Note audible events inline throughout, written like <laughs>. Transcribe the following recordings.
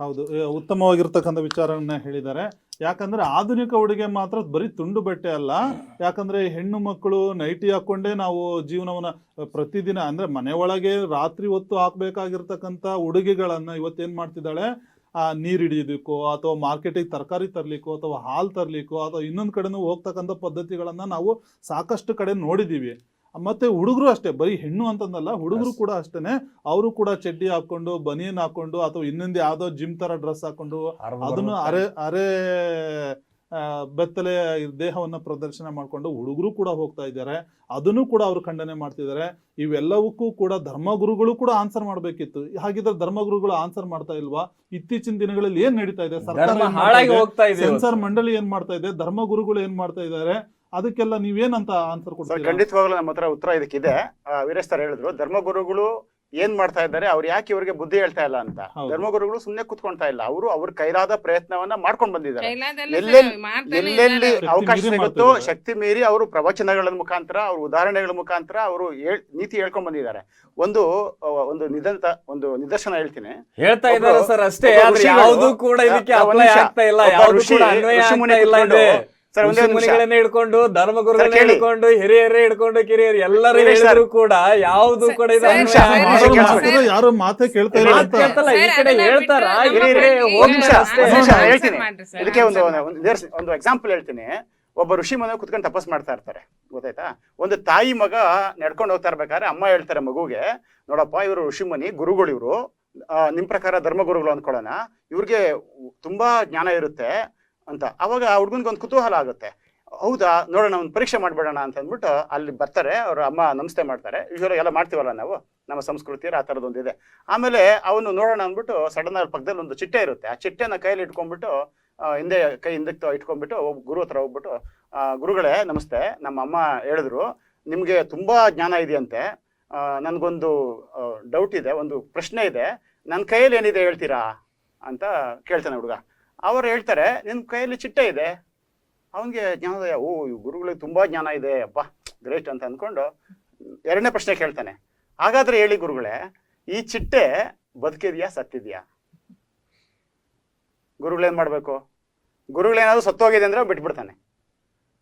ಹೌದು. ಉತ್ತಮವಾಗಿರ್ತಕ್ಕಂಥ ವಿಚಾರವನ್ನ ಹೇಳಿದ್ದಾರೆ. ಯಾಕಂದ್ರೆ ಆಧುನಿಕ ಉಡುಗೆ ಮಾತ್ರ ಬರೀ ತುಂಡು ಬಟ್ಟೆ ಅಲ್ಲ. ಯಾಕಂದ್ರೆ ಹೆಣ್ಣು ಮಕ್ಕಳು ನೈಟಿ ಹಾಕೊಂಡೇ ನಾವು ಜೀವನವನ್ನ, ಪ್ರತಿದಿನ ಅಂದ್ರೆ ಮನೆ ಒಳಗೆ ರಾತ್ರಿ ಹೊತ್ತು ಹಾಕ್ಬೇಕಾಗಿರ್ತಕ್ಕಂಥ ಉಡುಗೆಗಳನ್ನ ಇವತ್ತೇನ್ ಮಾಡ್ತಿದ್ದಾಳೆ? ಆ, ನೀರ್ ಹಿಡಿಯೋದಕ್ಕೋ, ಅಥವಾ ಮಾರ್ಕೆಟಿಗೆ ತರಕಾರಿ ತರಲಿಕ್ಕೋ, ಅಥವಾ ಹಾಲು ತರಲಿಕ್ಕೋ, ಅಥವಾ ಇನ್ನೊಂದು ಕಡೆನೂ ಹೋಗ್ತಕ್ಕಂಥ ಪದ್ಧತಿಗಳನ್ನು ನಾವು ಸಾಕಷ್ಟು ಕಡೆ ನೋಡಿದೀವಿ. ಮತ್ತೆ ಹುಡುಗರು ಅಷ್ಟೇ ಬರೀ ಹೆಣ್ಣು ಅಂತಂದಲ್ಲ ಹುಡುಗರು ಕೂಡ ಅಷ್ಟೇನೆ ಅವರು ಕೂಡ ಚಡ್ಡಿ ಹಾಕೊಂಡು ಬನಿಯನ್ ಹಾಕೊಂಡು ಅಥವಾ ಇನ್ನೊಂದು ಯಾವ್ದೋ ಜಿಮ್ ತರ ಡ್ರೆಸ್ ಹಾಕೊಂಡು ಅದನ್ನು ಅರೆ ಅರೆ ಬೆತ್ತಲೆ ದೇಹವನ್ನ ಪ್ರದರ್ಶನ ಮಾಡ್ಕೊಂಡು ಹುಡುಗರು ಕೂಡ ಹೋಗ್ತಾ ಇದ್ದಾರೆ. ಅದನ್ನು ಕೂಡ ಅವರು ಖಂಡನೆ ಮಾಡ್ತಿದ್ದಾರೆ. ಇವೆಲ್ಲವಕ್ಕೂ ಕೂಡ ಧರ್ಮಗುರುಗಳು ಕೂಡ ಆನ್ಸರ್ ಮಾಡ್ಬೇಕಿತ್ತು. ಹಾಗಿದ್ರೆ ಧರ್ಮಗುರುಗಳು ಆನ್ಸರ್ ಮಾಡ್ತಾ ಇಲ್ವಾ? ಇತ್ತೀಚಿನ ದಿನಗಳಲ್ಲಿ ಏನ್ ನಡೀತಾ ಇದೆ? ಸರ್ಕಾರ ಸೆನ್ಸಾರ್ ಮಂಡಳಿ ಏನ್ ಮಾಡ್ತಾ ಇದೆ? ಧರ್ಮಗುರುಗಳು ಏನ್ ಮಾಡ್ತಾ ಇದ್ದಾರೆ? ಅದಕ್ಕೆಲ್ಲ ನೀವೇನಂತ ಆನ್ಸರ್ ಸರ್ ಕೊಡ್ತೀರಾ? ಖಂಡಿತವಾಗ್ಲೂ ನಮ್ಮ ಹತ್ರ ಉತ್ತರ ಇದಕ್ಕಿದೆ. ಆ, ವೀರೇಶ್ ಸರ್ ಹೇಳಿದ್ರು ಧರ್ಮಗುರುಗಳು ಏನ್ ಮಾಡ್ತಾ ಇದ್ದಾರೆ ಅವ್ರು ಯಾಕೆ ಇವರಿಗೆ ಬುದ್ಧಿ ಹೇಳ್ತಾ ಇಲ್ಲ ಅಂತ? ಧರ್ಮಗುರುಗಳು ಸುಮ್ನೆ ಕುತ್ಕೊಂತಾ ಇಲ್ಲ. ಅವರು ಅವ್ರ ಕೈಲಾದ ಪ್ರಯತ್ನವನ್ನ ಮಾಡ್ಕೊಂಡ್ ಬಂದಿದ್ದಾರೆ. ಕೈಲಾದಲ್ಲ ಎಲ್ಲೆಲ್ಲಿ-. ಅವಕಾಶ ಸಿಗುತ್ತೋ ಶಕ್ತಿ ಮೀರಿ ಅವರು ಪ್ರವಚನಗಳ ಮುಖಾಂತರ ಅವ್ರ ಉದಾಹರಣೆಗಳ ಮುಖಾಂತರ ಅವರು ನೀತಿ ಹೇಳ್ಕೊಂಡ್ ಬಂದಿದ್ದಾರೆ. ಒಂದು ಒಂದು ನಿದಂತ ಒಂದು ನಿದರ್ಶನ ಹೇಳ್ತೀನಿ. ಹೇಳ್ತಾ ಇದ್ದಾರೆ ಸರ್ ಅಷ್ಟೇ ಒಬ್ಬ ಸರ್ ಒಂದೇ ಮುನಿಗಳನ್ನ ಹಿಡ್ಕೊಂಡು ಧರ್ಮಗುರುಗಳನ್ನ ಹಿಡ್ಕೊಂಡು ಹಿರಿಯರೇ ಹಿಡ್ಕೊಂಡು ಕಿರಿಯರು ಎಲ್ಲರೂ ಹೇಳಿದ್ರು ಕೂಡ ಯಾವುದು ಕೂಡ ಯಾರು ಮಾತು ಕೇಳ್ತಾ ಇಲ್ಲ ಈ ಕಡೆ ಹೇಳ್ತಾರ? ಇದಕ್ಕೆ ಒಂದು ಒಂದು ಒಂದು ಎಕ್ಸಾಂಪಲ್ ಹೇಳ್ತೀನಿ. ಒಬ್ಬ ಋಷಿ ಮನೆ ಕುತ್ಕೊಂಡು ತಪಸ್ ಮಾಡ್ತಾ ಇರ್ತಾರೆ ಗೊತ್ತಾಯ್ತಾ? ಒಂದು ತಾಯಿ ಮಗ ನಡ್ಕೊಂಡು ಹೋಗ್ತಾ ಇರ್ಬೇಕಾದ್ರೆ ಅಮ್ಮ ಹೇಳ್ತಾರೆ ಮಗುಗೆ ನೋಡಪ್ಪ ಇವರು ಋಷಿಮುನಿ ಗುರುಗಳು ಇವರು. ನಿಮ್ ಪ್ರಕಾರ ಧರ್ಮಗುರುಗಳು ಅಂದ್ಕೊಳ್ಳೋಣ. ಇವ್ರಿಗೆ ತುಂಬಾ ಜ್ಞಾನ ಇರುತ್ತೆ. ಅಂತ. ಅವಾಗ ಆ ಹುಡ್ಗನ್ಗೆ ಒಂದು ಕುತೂಹಲ ಆಗುತ್ತೆ. ಹೌದಾ, ನೋಡೋಣ, ಒಂದು ಪರೀಕ್ಷೆ ಮಾಡ್ಬಿಡೋಣ ಅಂತ ಅಂದ್ಬಿಟ್ಟು ಅಲ್ಲಿ ಬರ್ತಾರೆ. ಅವ್ರ ಅಮ್ಮ ನಮಸ್ತೆ ಮಾಡ್ತಾರೆ. ಯೂಶ್ವಲ್ ಎಲ್ಲ ಮಾಡ್ತೀವಲ್ಲ ನಾವು? ನಮ್ಮ ಸಂಸ್ಕೃತಿಯಲ್ಲಿ ಆ ಥರದೊಂದಿದೆ ಆಮೇಲೆ ಅವನು ನೋಡೋಣ ಅಂದ್ಬಿಟ್ಟು ಸಡನ್ ಆಗಿ ಪಕ್ಕದಲ್ಲಿ ಒಂದು ಚಿಟ್ಟೆ ಇರುತ್ತೆ. ಆ ಚಿಟ್ಟೆನ ಕೈಯಲ್ಲಿ ಇಟ್ಕೊಂಡ್ಬಿಟ್ಟು ಹಿಂದೆ ಕೈ ಹಿಂದಕ್ಕೆ ಇಟ್ಕೊಂಡ್ಬಿಟ್ಟು ಗುರು ಹತ್ರ ಹೋಗ್ಬಿಟ್ಟು ಗುರುಗಳೇ, ನಮಸ್ತೆ. ನಮ್ಮ ಅಮ್ಮ ಹೇಳಿದ್ರು, ನಿಮಗೆ ತುಂಬ ಜ್ಞಾನ ಇದೆಯಂತೆ. ನನ್ಗೊಂದು ಡೌಟ್ ಇದೆ, ಒಂದು ಪ್ರಶ್ನೆ ಇದೆ. ನನ್ನ ಕೈಯಲ್ಲಿ ಏನಿದೆ ಹೇಳ್ತೀರಾ? ಅಂತ ಕೇಳ್ತಾನೆ ಹುಡುಗ. ಅವ್ರು ಹೇಳ್ತಾರೆ ನಿನ್ನ ಕೈಯಲ್ಲಿ ಚಿಟ್ಟೆ ಇದೆ. ಅವನಿಗೆ ಜ್ಞಾನ ಓ ಗುರುಗಳಿಗೆ ತುಂಬಾ ಜ್ಞಾನ ಇದೆ ಅಪ್ಪ ಗ್ರೇಟ್ ಅಂತ ಅಂದ್ಕೊಂಡು ಎರಡನೇ ಪ್ರಶ್ನೆ ಕೇಳ್ತಾನೆ. ಹಾಗಾದ್ರೆ ಹೇಳಿ ಗುರುಗಳೇ, ಈ ಚಿಟ್ಟೆ ಬದುಕಿದ್ಯಾ, ಸತ್ತಿದ್ಯಾ? ಗುರುಗಳೇನ್ ಮಾಡ್ಬೇಕು? ಗುರುಗಳೇನಾದ್ರೂ ಸತ್ತೋಗಿದೆ ಅಂದ್ರೆ ಬಿಟ್ಬಿಡ್ತಾನೆ.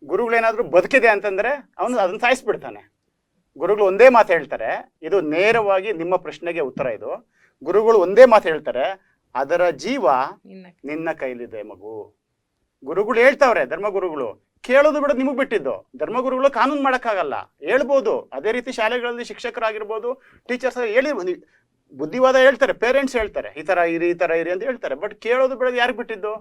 ಗುರುಗಳೇನಾದ್ರೂ ಬದುಕಿದೆ ಅಂತಂದ್ರೆ ಅವನು ಅದನ್ನ ಸಾಯಿಸ್ಬಿಡ್ತಾನೆ. ಗುರುಗಳು ಒಂದೇ ಮಾತು ಹೇಳ್ತಾರೆ, ಇದು ನೇರವಾಗಿ ನಿಮ್ಮ ಪ್ರಶ್ನೆಗೆ ಉತ್ತರ ಇದು. ಗುರುಗಳು ಒಂದೇ ಮಾತು ಹೇಳ್ತಾರೆ ಅದರ ಜೀವ ನಿನ್ನ ಕೈಲಿದೆ ಮಗು. ಗುರುಗಳು ಹೇಳ್ತಾವ್ರೆ ಧರ್ಮಗುರುಗಳು ಕೇಳೋದು ಬಿಡೋದು ನಿಮಗೆ ಬಿಟ್ಟಿದ್ದು. ಧರ್ಮಗುರುಗಳು ಕಾನೂನು ಮಾಡೋಕ್ಕಾಗಲ್ಲ. ಹೇಳ್ಬೋದು. ಅದೇ ರೀತಿ ಶಾಲೆಗಳಲ್ಲಿ ಶಿಕ್ಷಕರಾಗಿರ್ಬೋದು ಟೀಚರ್ಸ್ ಹೇಳಿ ಬುದ್ಧಿವಾದ ಹೇಳ್ತಾರೆ ಪೇರೆಂಟ್ಸ್ ಹೇಳ್ತಾರೆ ಈ ತರ ಇರಿ ಈ ತರ ಇರಿ ಅಂತ ಹೇಳ್ತಾರೆ. ಬಟ್ ಕೇಳೋದು ಬಿಡೋದು ಯಾರಿಗೆ ಬಿಟ್ಟಿದ್ದು?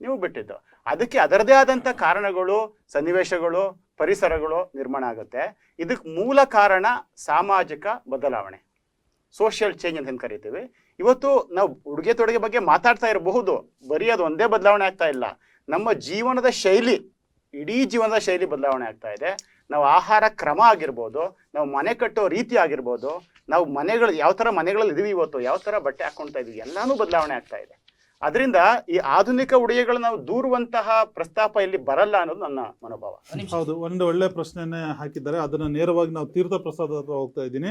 ನೀವು ಬಿಟ್ಟಿದ್ದು. ಅದಕ್ಕೆ ಅದರದೇ ಆದಂಥ ಕಾರಣಗಳು ಸನ್ನಿವೇಶಗಳು ಪರಿಸರಗಳು ನಿರ್ಮಾಣ ಆಗುತ್ತೆ. ಇದಕ್ಕೆ ಮೂಲ ಕಾರಣ ಸಾಮಾಜಿಕ ಬದಲಾವಣೆ. ಸೋಷಿಯಲ್ ಚೇಂಜ್ ಅಂತ ಕರಿತೀವಿ. ಇವತ್ತು ನಾವು ಉಡುಗೆ ತೊಡುಗೆ ಬಗ್ಗೆ ಮಾತಾಡ್ತಾ ಇರಬಹುದು. ಬರೀ ಅದು ಒಂದೇ ಬದಲಾವಣೆ ಆಗ್ತಾ ಇಲ್ಲ. ನಮ್ಮ ಜೀವನದ ಶೈಲಿ, ಇಡೀ ಜೀವನದ ಶೈಲಿ ಬದಲಾವಣೆ ಆಗ್ತಾ ಇದೆ. ನಾವು ಆಹಾರ ಕ್ರಮ ಆಗಿರ್ಬೋದು, ನಾವು ಮನೆ ಕಟ್ಟೋ ರೀತಿ ಆಗಿರ್ಬೋದು, ನಾವು ಮನೆಗಳು, ಯಾವ ಥರ ಮನೆಗಳಲ್ಲಿ ಇದೀವಿ ಇವತ್ತು, ಯಾವ ಥರ ಬಟ್ಟೆ ಹಾಕ್ಕೊಳ್ತಾ ಇದೀವಿ, ಎಲ್ಲಾನು ಬದಲಾವಣೆ ಆಗ್ತಾ ಇದೆ. ಅದರಿಂದ ಈ ಆಧುನಿಕ ಉಡುಗೆಗಳು ನಾವು ದೂರುವಂತಹ ಪ್ರಸ್ತಾಪ ಇಲ್ಲಿ ಬರಲ್ಲ ಅನ್ನೋದು ನನ್ನ ಮನೋಭಾವ. ಹೌದು ಒಂದು ಒಳ್ಳೆ ಪ್ರಶ್ನೆನೇ ಹಾಕಿದ್ದಾರೆ. ಅದನ್ನ ನೇರವಾಗಿ ನಾವು ತೀರ್ಥ ಪ್ರಸಾದ ಹತ್ರ ಹೋಗ್ತಾ ಇದ್ದೀನಿ.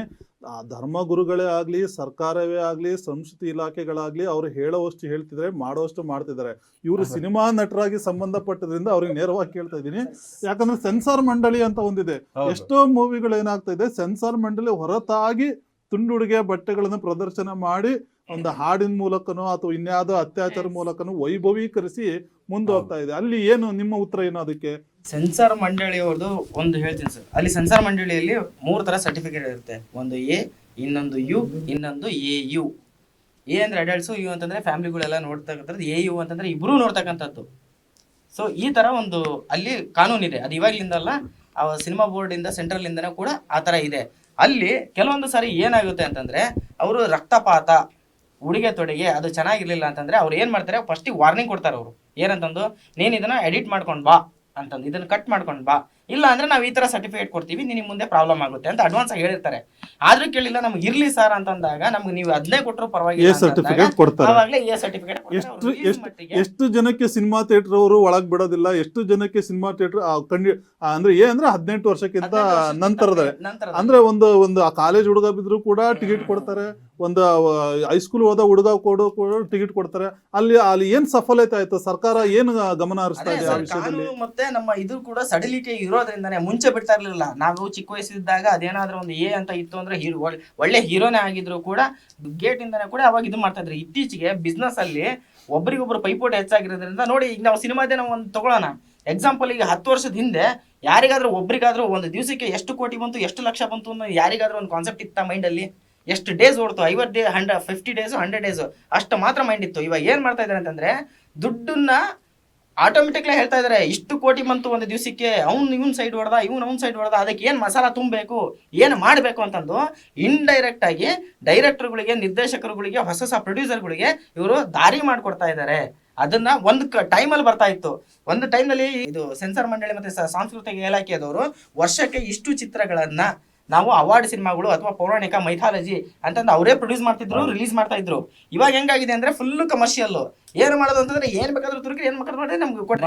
ಆ ಧರ್ಮಗುರುಗಳೇ ಆಗ್ಲಿ ಸರ್ಕಾರವೇ ಆಗ್ಲಿ ಸಂಸ್ಕೃತಿ ಇಲಾಖೆಗಳಾಗ್ಲಿ ಅವ್ರು ಹೇಳೋವಷ್ಟು ಹೇಳ್ತಿದ್ರೆ ಮಾಡೋವಷ್ಟು ಮಾಡ್ತಿದ್ದಾರೆ. ಇವರು ಸಿನಿಮಾ ನಟರಾಗಿ ಸಂಬಂಧಪಟ್ಟದ್ರಿಂದ ಅವ್ರಿಗೆ ನೇರವಾಗಿ ಕೇಳ್ತಾ ಇದ್ದೀನಿ. ಯಾಕಂದ್ರೆ ಸೆನ್ಸಾರ್ ಮಂಡಳಿ ಅಂತ ಒಂದಿದೆ. ಎಷ್ಟೋ ಮೂವಿಗಳು ಏನಾಗ್ತಾ ಇದೆ ಸೆನ್ಸಾರ್ ಮಂಡಳಿ ಹೊರತಾಗಿ ತುಂಡುಡುಗೆ ಬಟ್ಟೆಗಳನ್ನು ಪ್ರದರ್ಶನ ಮಾಡಿ ಒಂದು ಹಾಡಿನ ಮೂಲಕನೋ ಅಥವಾ ಇನ್ಯಾವುದೋ ಅತ್ಯಾಚಾರ ಮೂಲಕನೋ ವೈಭವೀಕರಿಸಿ ಮುಂದೋಗ್ತಾ ಇದೆ. ಅಲ್ಲಿ ಏನು ನಿಮ್ಮ ಉತ್ತರ ಏನು ಅದಕ್ಕೆ? ಸೆನ್ಸಾರ್ ಮಂಡಳಿಯವ್ರದ್ದು ಒಂದು ಹೇಳ್ತೀನಿ ಸರ್. ಅಲ್ಲಿ ಸೆನ್ಸಾರ್ ಮಂಡಳಿಯಲ್ಲಿ ಮೂರು ತರ ಸರ್ಟಿಫಿಕೇಟ್ ಇರುತ್ತೆ. ಒಂದು ಎ ಇನ್ನೊಂದು ಯು ಇನ್ನೊಂದು ಎ ಯು. ಎ ಅಂದ್ರೆ ಅಡಲ್ಟ್ಸು ಯು ಅಂತಂದ್ರೆ ಫ್ಯಾಮಿಲಿಗಳೆಲ್ಲ ನೋಡ್ತಕ್ಕಂಥದ್ದು ಎ ಯು ಅಂತಂದ್ರೆ ಇಬ್ರು ನೋಡ್ತಕ್ಕಂಥದ್ದು. ಸೊ ಈ ತರ ಒಂದು ಅಲ್ಲಿ ಕಾನೂನಿದೆ ಅದು ಇವಾಗ್ಲಿಂದಲ್ಲ ಆ ಸಿನಿಮಾ ಬೋರ್ಡ್ ಇಂದ ಸೆಂಟ್ರಲ್ ಇಂದನೂ ಕೂಡ ಆ ತರ ಇದೆ. ಅಲ್ಲಿ ಕೆಲವೊಂದು ಸಾರಿ ಏನಾಗುತ್ತೆ ಅಂತಂದ್ರೆ ಅವರು ರಕ್ತಪಾತ ಉಡುಗೆ ತೊಡುಗೆ ಅದು ಚೆನ್ನಾಗಿರ್ಲಿಲ್ಲ ಅಂತಂದ್ರೆ ಅವ್ರು ಏನು ಮಾಡ್ತಾರೆ? ಫಸ್ಟಿಗೆ ವಾರ್ನಿಂಗ್ ಕೊಡ್ತಾರೆ ಅವರು. ಏನಂತಂದು? ನೀನು ಇದನ್ನ ಎಡಿಟ್ ಮಾಡ್ಕೊಂಡು ಬಾ ಅಂತಂದು. ಇದನ್ನ ಕಟ್ ಮಾಡ್ಕೊಂಡು ಬಾ. ಇಲ್ಲ ಅಂದ್ರೆ ನಾವು ಈ ತರ ಸರ್ಟಿಫಿಕೇಟ್ ಕೊಡ್ತೀವಿ ನಿನಗೆ ಮುಂದೆ ಪ್ರಾಬ್ಲಮ್ ಆಗುತ್ತೆ ಅಂತ ಅಡ್ವಾನ್ಸ್ ಆಗಿ ಹೇಳಿರ್ತಾರೆ. ಆದ್ರೂ ಕೇಳಿಲ್ಲ ನಮ್ಗೆ ಇರ್ಲಿ ಸರ್ ಅಂತಂದಾಗ ನಮ್ಗೆ ನೀವು ಅದನ್ನೇ ಕೊಟ್ಟರು ಎ ಪರವಾಗಿಲ್ಲ ಸರ್ಟಿಫಿಕೇಟ್ ಕೊಡ್ತಾರೆ. ಎ ಸರ್ಟಿಫಿಕೇಟ್ ಎಷ್ಟು ಎಷ್ಟು ಜನಕ್ಕೆ ಸಿನಿಮಾ ಥಿಯೇಟರ್ ಅವರು ಒಳಗೆ ಬಿಡೋದಿಲ್ಲ ಎಷ್ಟು ಜನಕ್ಕೆ ಸಿನಿಮಾ ಥಿಯೇಟರ್ ಕಂಡಿ ಆ, ಅಂದ್ರೆ ಏ ಅಂದ್ರೆ ಹದಿನೆಂಟು ವರ್ಷಕ್ಕಿಂತ ನಂತರದ ಅಂದ್ರೆ ಒಂದು ಒಂದು ಕಾಲೇಜ್ ಹುಡುಗ ಬಿದ್ರು ಕೂಡ ಟಿಕೆಟ್ ಕೊಡ್ತಾರೆ. ಒಂದು ಹೈಸ್ಕೂಲ್ ಹೋದ ಹುಡುಗ ಕೊಡೋ ಟಿಕೆಟ್ ಕೊಡ್ತಾರೆ. ಅಲ್ಲಿ ಅಲ್ಲಿ ಏನ್ ಸಫಲತೆ ಆಯ್ತು? ಸರ್ಕಾರ ಏನು ಗಮನ ಹರಿಸ್ತಾ ಇದೆ ಆ ಮತ್ತೆ ನಮ್ಮ ಇದು ಕೂಡ ಸಡಿಲಿಟಿ ಇರೋದ್ರಿಂದಾನೆ ಮುಂಚೆ ಬಿಡ್ತಾ ಇರಲಿಲ್ಲ. ನಾವು ಚಿಕ್ಕ ವಯಸ್ಸಿದ್ದಾಗ ಅದೇನಾದ್ರೂ ಒಂದು ಎ ಅಂತ ಇತ್ತು ಅಂದ್ರೆ ಹೀರೋ, ಒಳ್ಳೆ ಹೀರೋನೇ ಆಗಿದ್ರು ಕೂಡ ಗೇಟ್ ಇಂದಾನೆ ಕೂಡ ಅವಾಗ ಇದು ಮಾಡ್ತಾ ಇದ್ರು. ಇತ್ತೀಚೆಗೆ ಬಿಸ್ನೆಸ್ ಅಲ್ಲಿ ಒಬ್ರಿಗೊಬ್ರು ಪೈಪೋಟಿ ಹೆಚ್ಚಾಗಿರೋದ್ರಿಂದ ನೋಡಿ ಈಗ ನಾವು ಸಿನಿಮಾದೇ ನಾವು ಒಂದು ತಗೊಳ್ಳೋಣ ಎಕ್ಸಾಂಪಲ್ ಈಗ ಹತ್ತು ವರ್ಷದ ಹಿಂದೆ ಯಾರಿಗಾದ್ರೂ ಒಬ್ರಿಗಾದ್ರೂ ಒಂದು ದಿವಸಕ್ಕೆ ಎಷ್ಟು ಕೋಟಿ ಬಂತು, ಎಷ್ಟು ಲಕ್ಷ ಬಂತು ಅನ್ನೋ ಯಾರಿಗಾದ್ರೂ ಒಂದು ಕಾನ್ಸೆಪ್ಟ್ ಇತ್ತ ಮೈಂಡ್ ಅಲ್ಲಿ? ಎಷ್ಟು ಡೇಸ್ ಓಡ್ತು? ಐವತ್ತು day hundred fifty days hundred days ಅಷ್ಟು ಮಾತ್ರ ಮೈಂಡ್ ಇತ್ತು. ಇವಾಗ ಏನು ಮಾಡ್ತಾ ಇದ್ದಾರೆ ಅಂತಂದ್ರೆ ದುಡ್ಡನ್ನ ಆಟೋಮೆಟಿಕ್ಲಿ ಹೇಳ್ತಾ ಇದಾರೆ, ಇಷ್ಟು ಕೋಟಿ ಬಂತು ಒಂದು ದಿವಸಕ್ಕೆ, ಅವ್ನು ಇವನ್ ಸೈಡ್ ಹೊಡೆದ, ಇವ್ನು ಅವ್ನ ಸೈಡ್ ಹೊಡೆದ, ಅದಕ್ಕೆ ಏನು ಮಸಾಲ ತುಂಬಬೇಕು, ಏನು ಮಾಡಬೇಕು ಅಂತಂದು ಇಂಡೈರೆಕ್ಟ್ ಆಗಿ ಡೈರೆಕ್ಟರ್ಗಳಿಗೆ ನಿರ್ದೇಶಕರುಗಳಿಗೆ, ಹೊಸ ಹೊಸ ಪ್ರೊಡ್ಯೂಸರ್ಗಳಿಗೆ ಇವರು ದಾರಿ ಮಾಡ್ಕೊಡ್ತಾ ಇದ್ದಾರೆ ಅದನ್ನ ಒಂದು ಟೈಮಲ್ಲಿ ಬರ್ತಾ ಇತ್ತು. ಒಂದು ಟೈಮ್ನಲ್ಲಿ ಇದು ಸೆನ್ಸಾರ್ ಮಂಡಳಿ ಮತ್ತೆ ಸಾಂಸ್ಕೃತಿಕ ಇಲಾಖೆಯದವರು ವರ್ಷಕ್ಕೆ ಇಷ್ಟು ಚಿತ್ರಗಳನ್ನ ನಾವು ಅವಾರ್ಡ್ ಸಿನಿಮಾಗಳು ಅಥವಾ ಪೌರಾಣಿಕ ಮೈಥಾಲಜಿ ಅಂತಂದು ಅವರೇ ಪ್ರೊಡ್ಯೂಸ್ ಮಾಡ್ತಿದ್ರು ರಿಲೀಸ್ ಮಾಡ್ತಾ ಇದ್ರು. ಇವಾಗ ಹೆಂಗಾಗಿದೆ ಅಂದ್ರೆ ಫುಲ್ ಕಮರ್ಷಿಯಲ್ ಏನು ಮಾಡೋದು ಅಂತಂದ್ರೆ ಏನ್ ಬೇಕಾದ್ರೂ ತುರುಕಿ ಏನ್ ಬೇಕಾದ್ರೂ ಮಾಡಿ ನಮ್ಗೆ ಕೊಟ್ಟು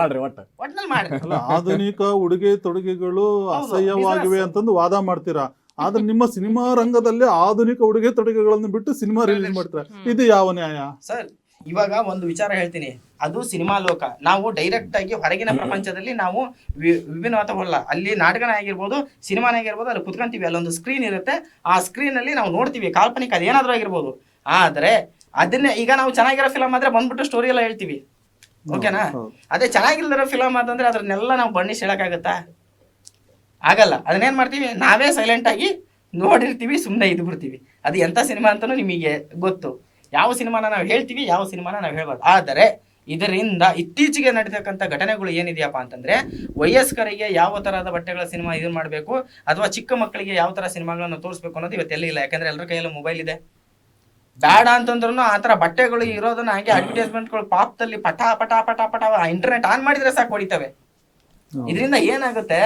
ಒಟ್ನಲ್ಲಿ ಮಾಡಿ ಆಧುನಿಕ ಉಡುಗೆ ತೊಡುಗೆಗಳು ಅಸಹ್ಯವಾಗಿವೆ ಅಂತಂದು ವಾದ ಮಾಡ್ತೀರಾ? ಆದ್ರೆ ನಿಮ್ಮ ಸಿನಿಮಾ ರಂಗದಲ್ಲಿ ಆಧುನಿಕ ಉಡುಗೆ ತೊಡುಗೆಗಳನ್ನು ಬಿಟ್ಟು ಸಿನಿಮಾ ರಿಲೀಸ್ ಮಾಡ್ತಾರೆ? ಇದು ಯಾವ ನ್ಯಾಯ? ಸರ್ ಇವಾಗ ಒಂದು ವಿಚಾರ ಹೇಳ್ತೀನಿ. ಅದು ಸಿನಿಮಾ ಲೋಕ. ನಾವು ಡೈರೆಕ್ಟ್ ಆಗಿ ಹೊರಗಿನ ಪ್ರಪಂಚದಲ್ಲಿ ನಾವು ವಿ- ವಿಭಿನ್ನವಾದ ಅಲ್ಲಿ ನಾಟಕನೇ ಆಗಿರ್ಬೋದು ಸಿನಿಮಾನೇ ಆಗಿರ್ಬೋದು ಅಲ್ಲಿ ಕುತ್ಕೊಂತೀವಿ. ಅಲ್ಲೊಂದು ಸ್ಕ್ರೀನ್ ಇರುತ್ತೆ. ಆ ಸ್ಕ್ರೀನ್ ಅಲ್ಲಿ ನಾವು ನೋಡ್ತೀವಿ. ಕಾಲ್ಪನಿಕ ಅದೇನಾದ್ರೂ ಆಗಿರ್ಬೋದು. ಆದ್ರೆ ಅದನ್ನೇ ಈಗ ನಾವು ಚೆನ್ನಾಗಿರೋ ಫಿಲಮ್ ಆದ್ರೆ ಬಂದ್ಬಿಟ್ಟು ಸ್ಟೋರಿ ಎಲ್ಲ ಹೇಳ್ತೀವಿ. ಓಕೆನಾ? ಅದೇ ಚೆನ್ನಾಗಿಲ್ದಿರೋ ಫಿಲಮ್ ಅಂತಂದ್ರೆ ಅದನ್ನೆಲ್ಲ ನಾವು ಬಣ್ಣಿಸಿ ಹೇಳಕ್ಕಾಗತ್ತಾ? ಆಗಲ್ಲ. ಅದನ್ನೇನ್ ಮಾಡ್ತೀವಿ? ನಾವೇ ಸೈಲೆಂಟ್ ಆಗಿ ನೋಡಿರ್ತೀವಿ ಸುಮ್ಮನೆ ಇದ್ಬಿಡ್ತೀವಿ. ಅದು ಎಂಥ ಸಿನಿಮಾ ಅಂತಲೂ ನಿಮಗೆ ಗೊತ್ತು. ಯಾವ ಸಿನಿಮಾನ ನಾವು ಹೇಳ್ತೀವಿ ಯಾವ ಸಿನಿಮಾನ ನಾವು ಹೇಳ್ಬಾರ್ದು. ಆದರೆ ಇದರಿಂದ ಇತ್ತೀಚೆಗೆ ನಡೀತಕ್ಕಂಥ ಘಟನೆಗಳು ಏನಿದೆಯಪ್ಪ ಅಂತಂದ್ರೆ ವಯಸ್ಕರಿಗೆ ಯಾವ ತರಹದ ಬಟ್ಟೆಗಳ ಸಿನಿಮಾ ಇದು ಮಾಡಬೇಕು ಅಥವಾ ಚಿಕ್ಕ ಮಕ್ಕಳಿಗೆ ಯಾವ ತರ ಸಿನಿಮಾಗಳನ್ನು ತೋರಿಸ್ಬೇಕು ಅನ್ನೋದು ಇವತ್ತೆಲ್ಲ ಇಲ್ಲ. ಯಾಕಂದ್ರೆ ಎಲ್ಲರ ಕೈಯಲ್ಲೂ ಮೊಬೈಲ್ ಇದೆ. ಬ್ಯಾಡ ಅಂತಂದ್ರೂ ಆ ತರ ಬಟ್ಟೆಗಳು ಇರೋದನ್ನ ಹಾಗೆ ಅಡ್ವರ್ಟೈಸ್ಮೆಂಟ್ಗಳು ಪಾಪದಲ್ಲಿ ಪಟ ಪಟ ಪಟ ಪಟ ಇಂಟರ್ನೆಟ್ ಆನ್ ಮಾಡಿದ್ರೆ ಸಾಕು ಹೊಡಿತವೆ. ಇದರಿಂದ ಏನಾಗುತ್ತೆ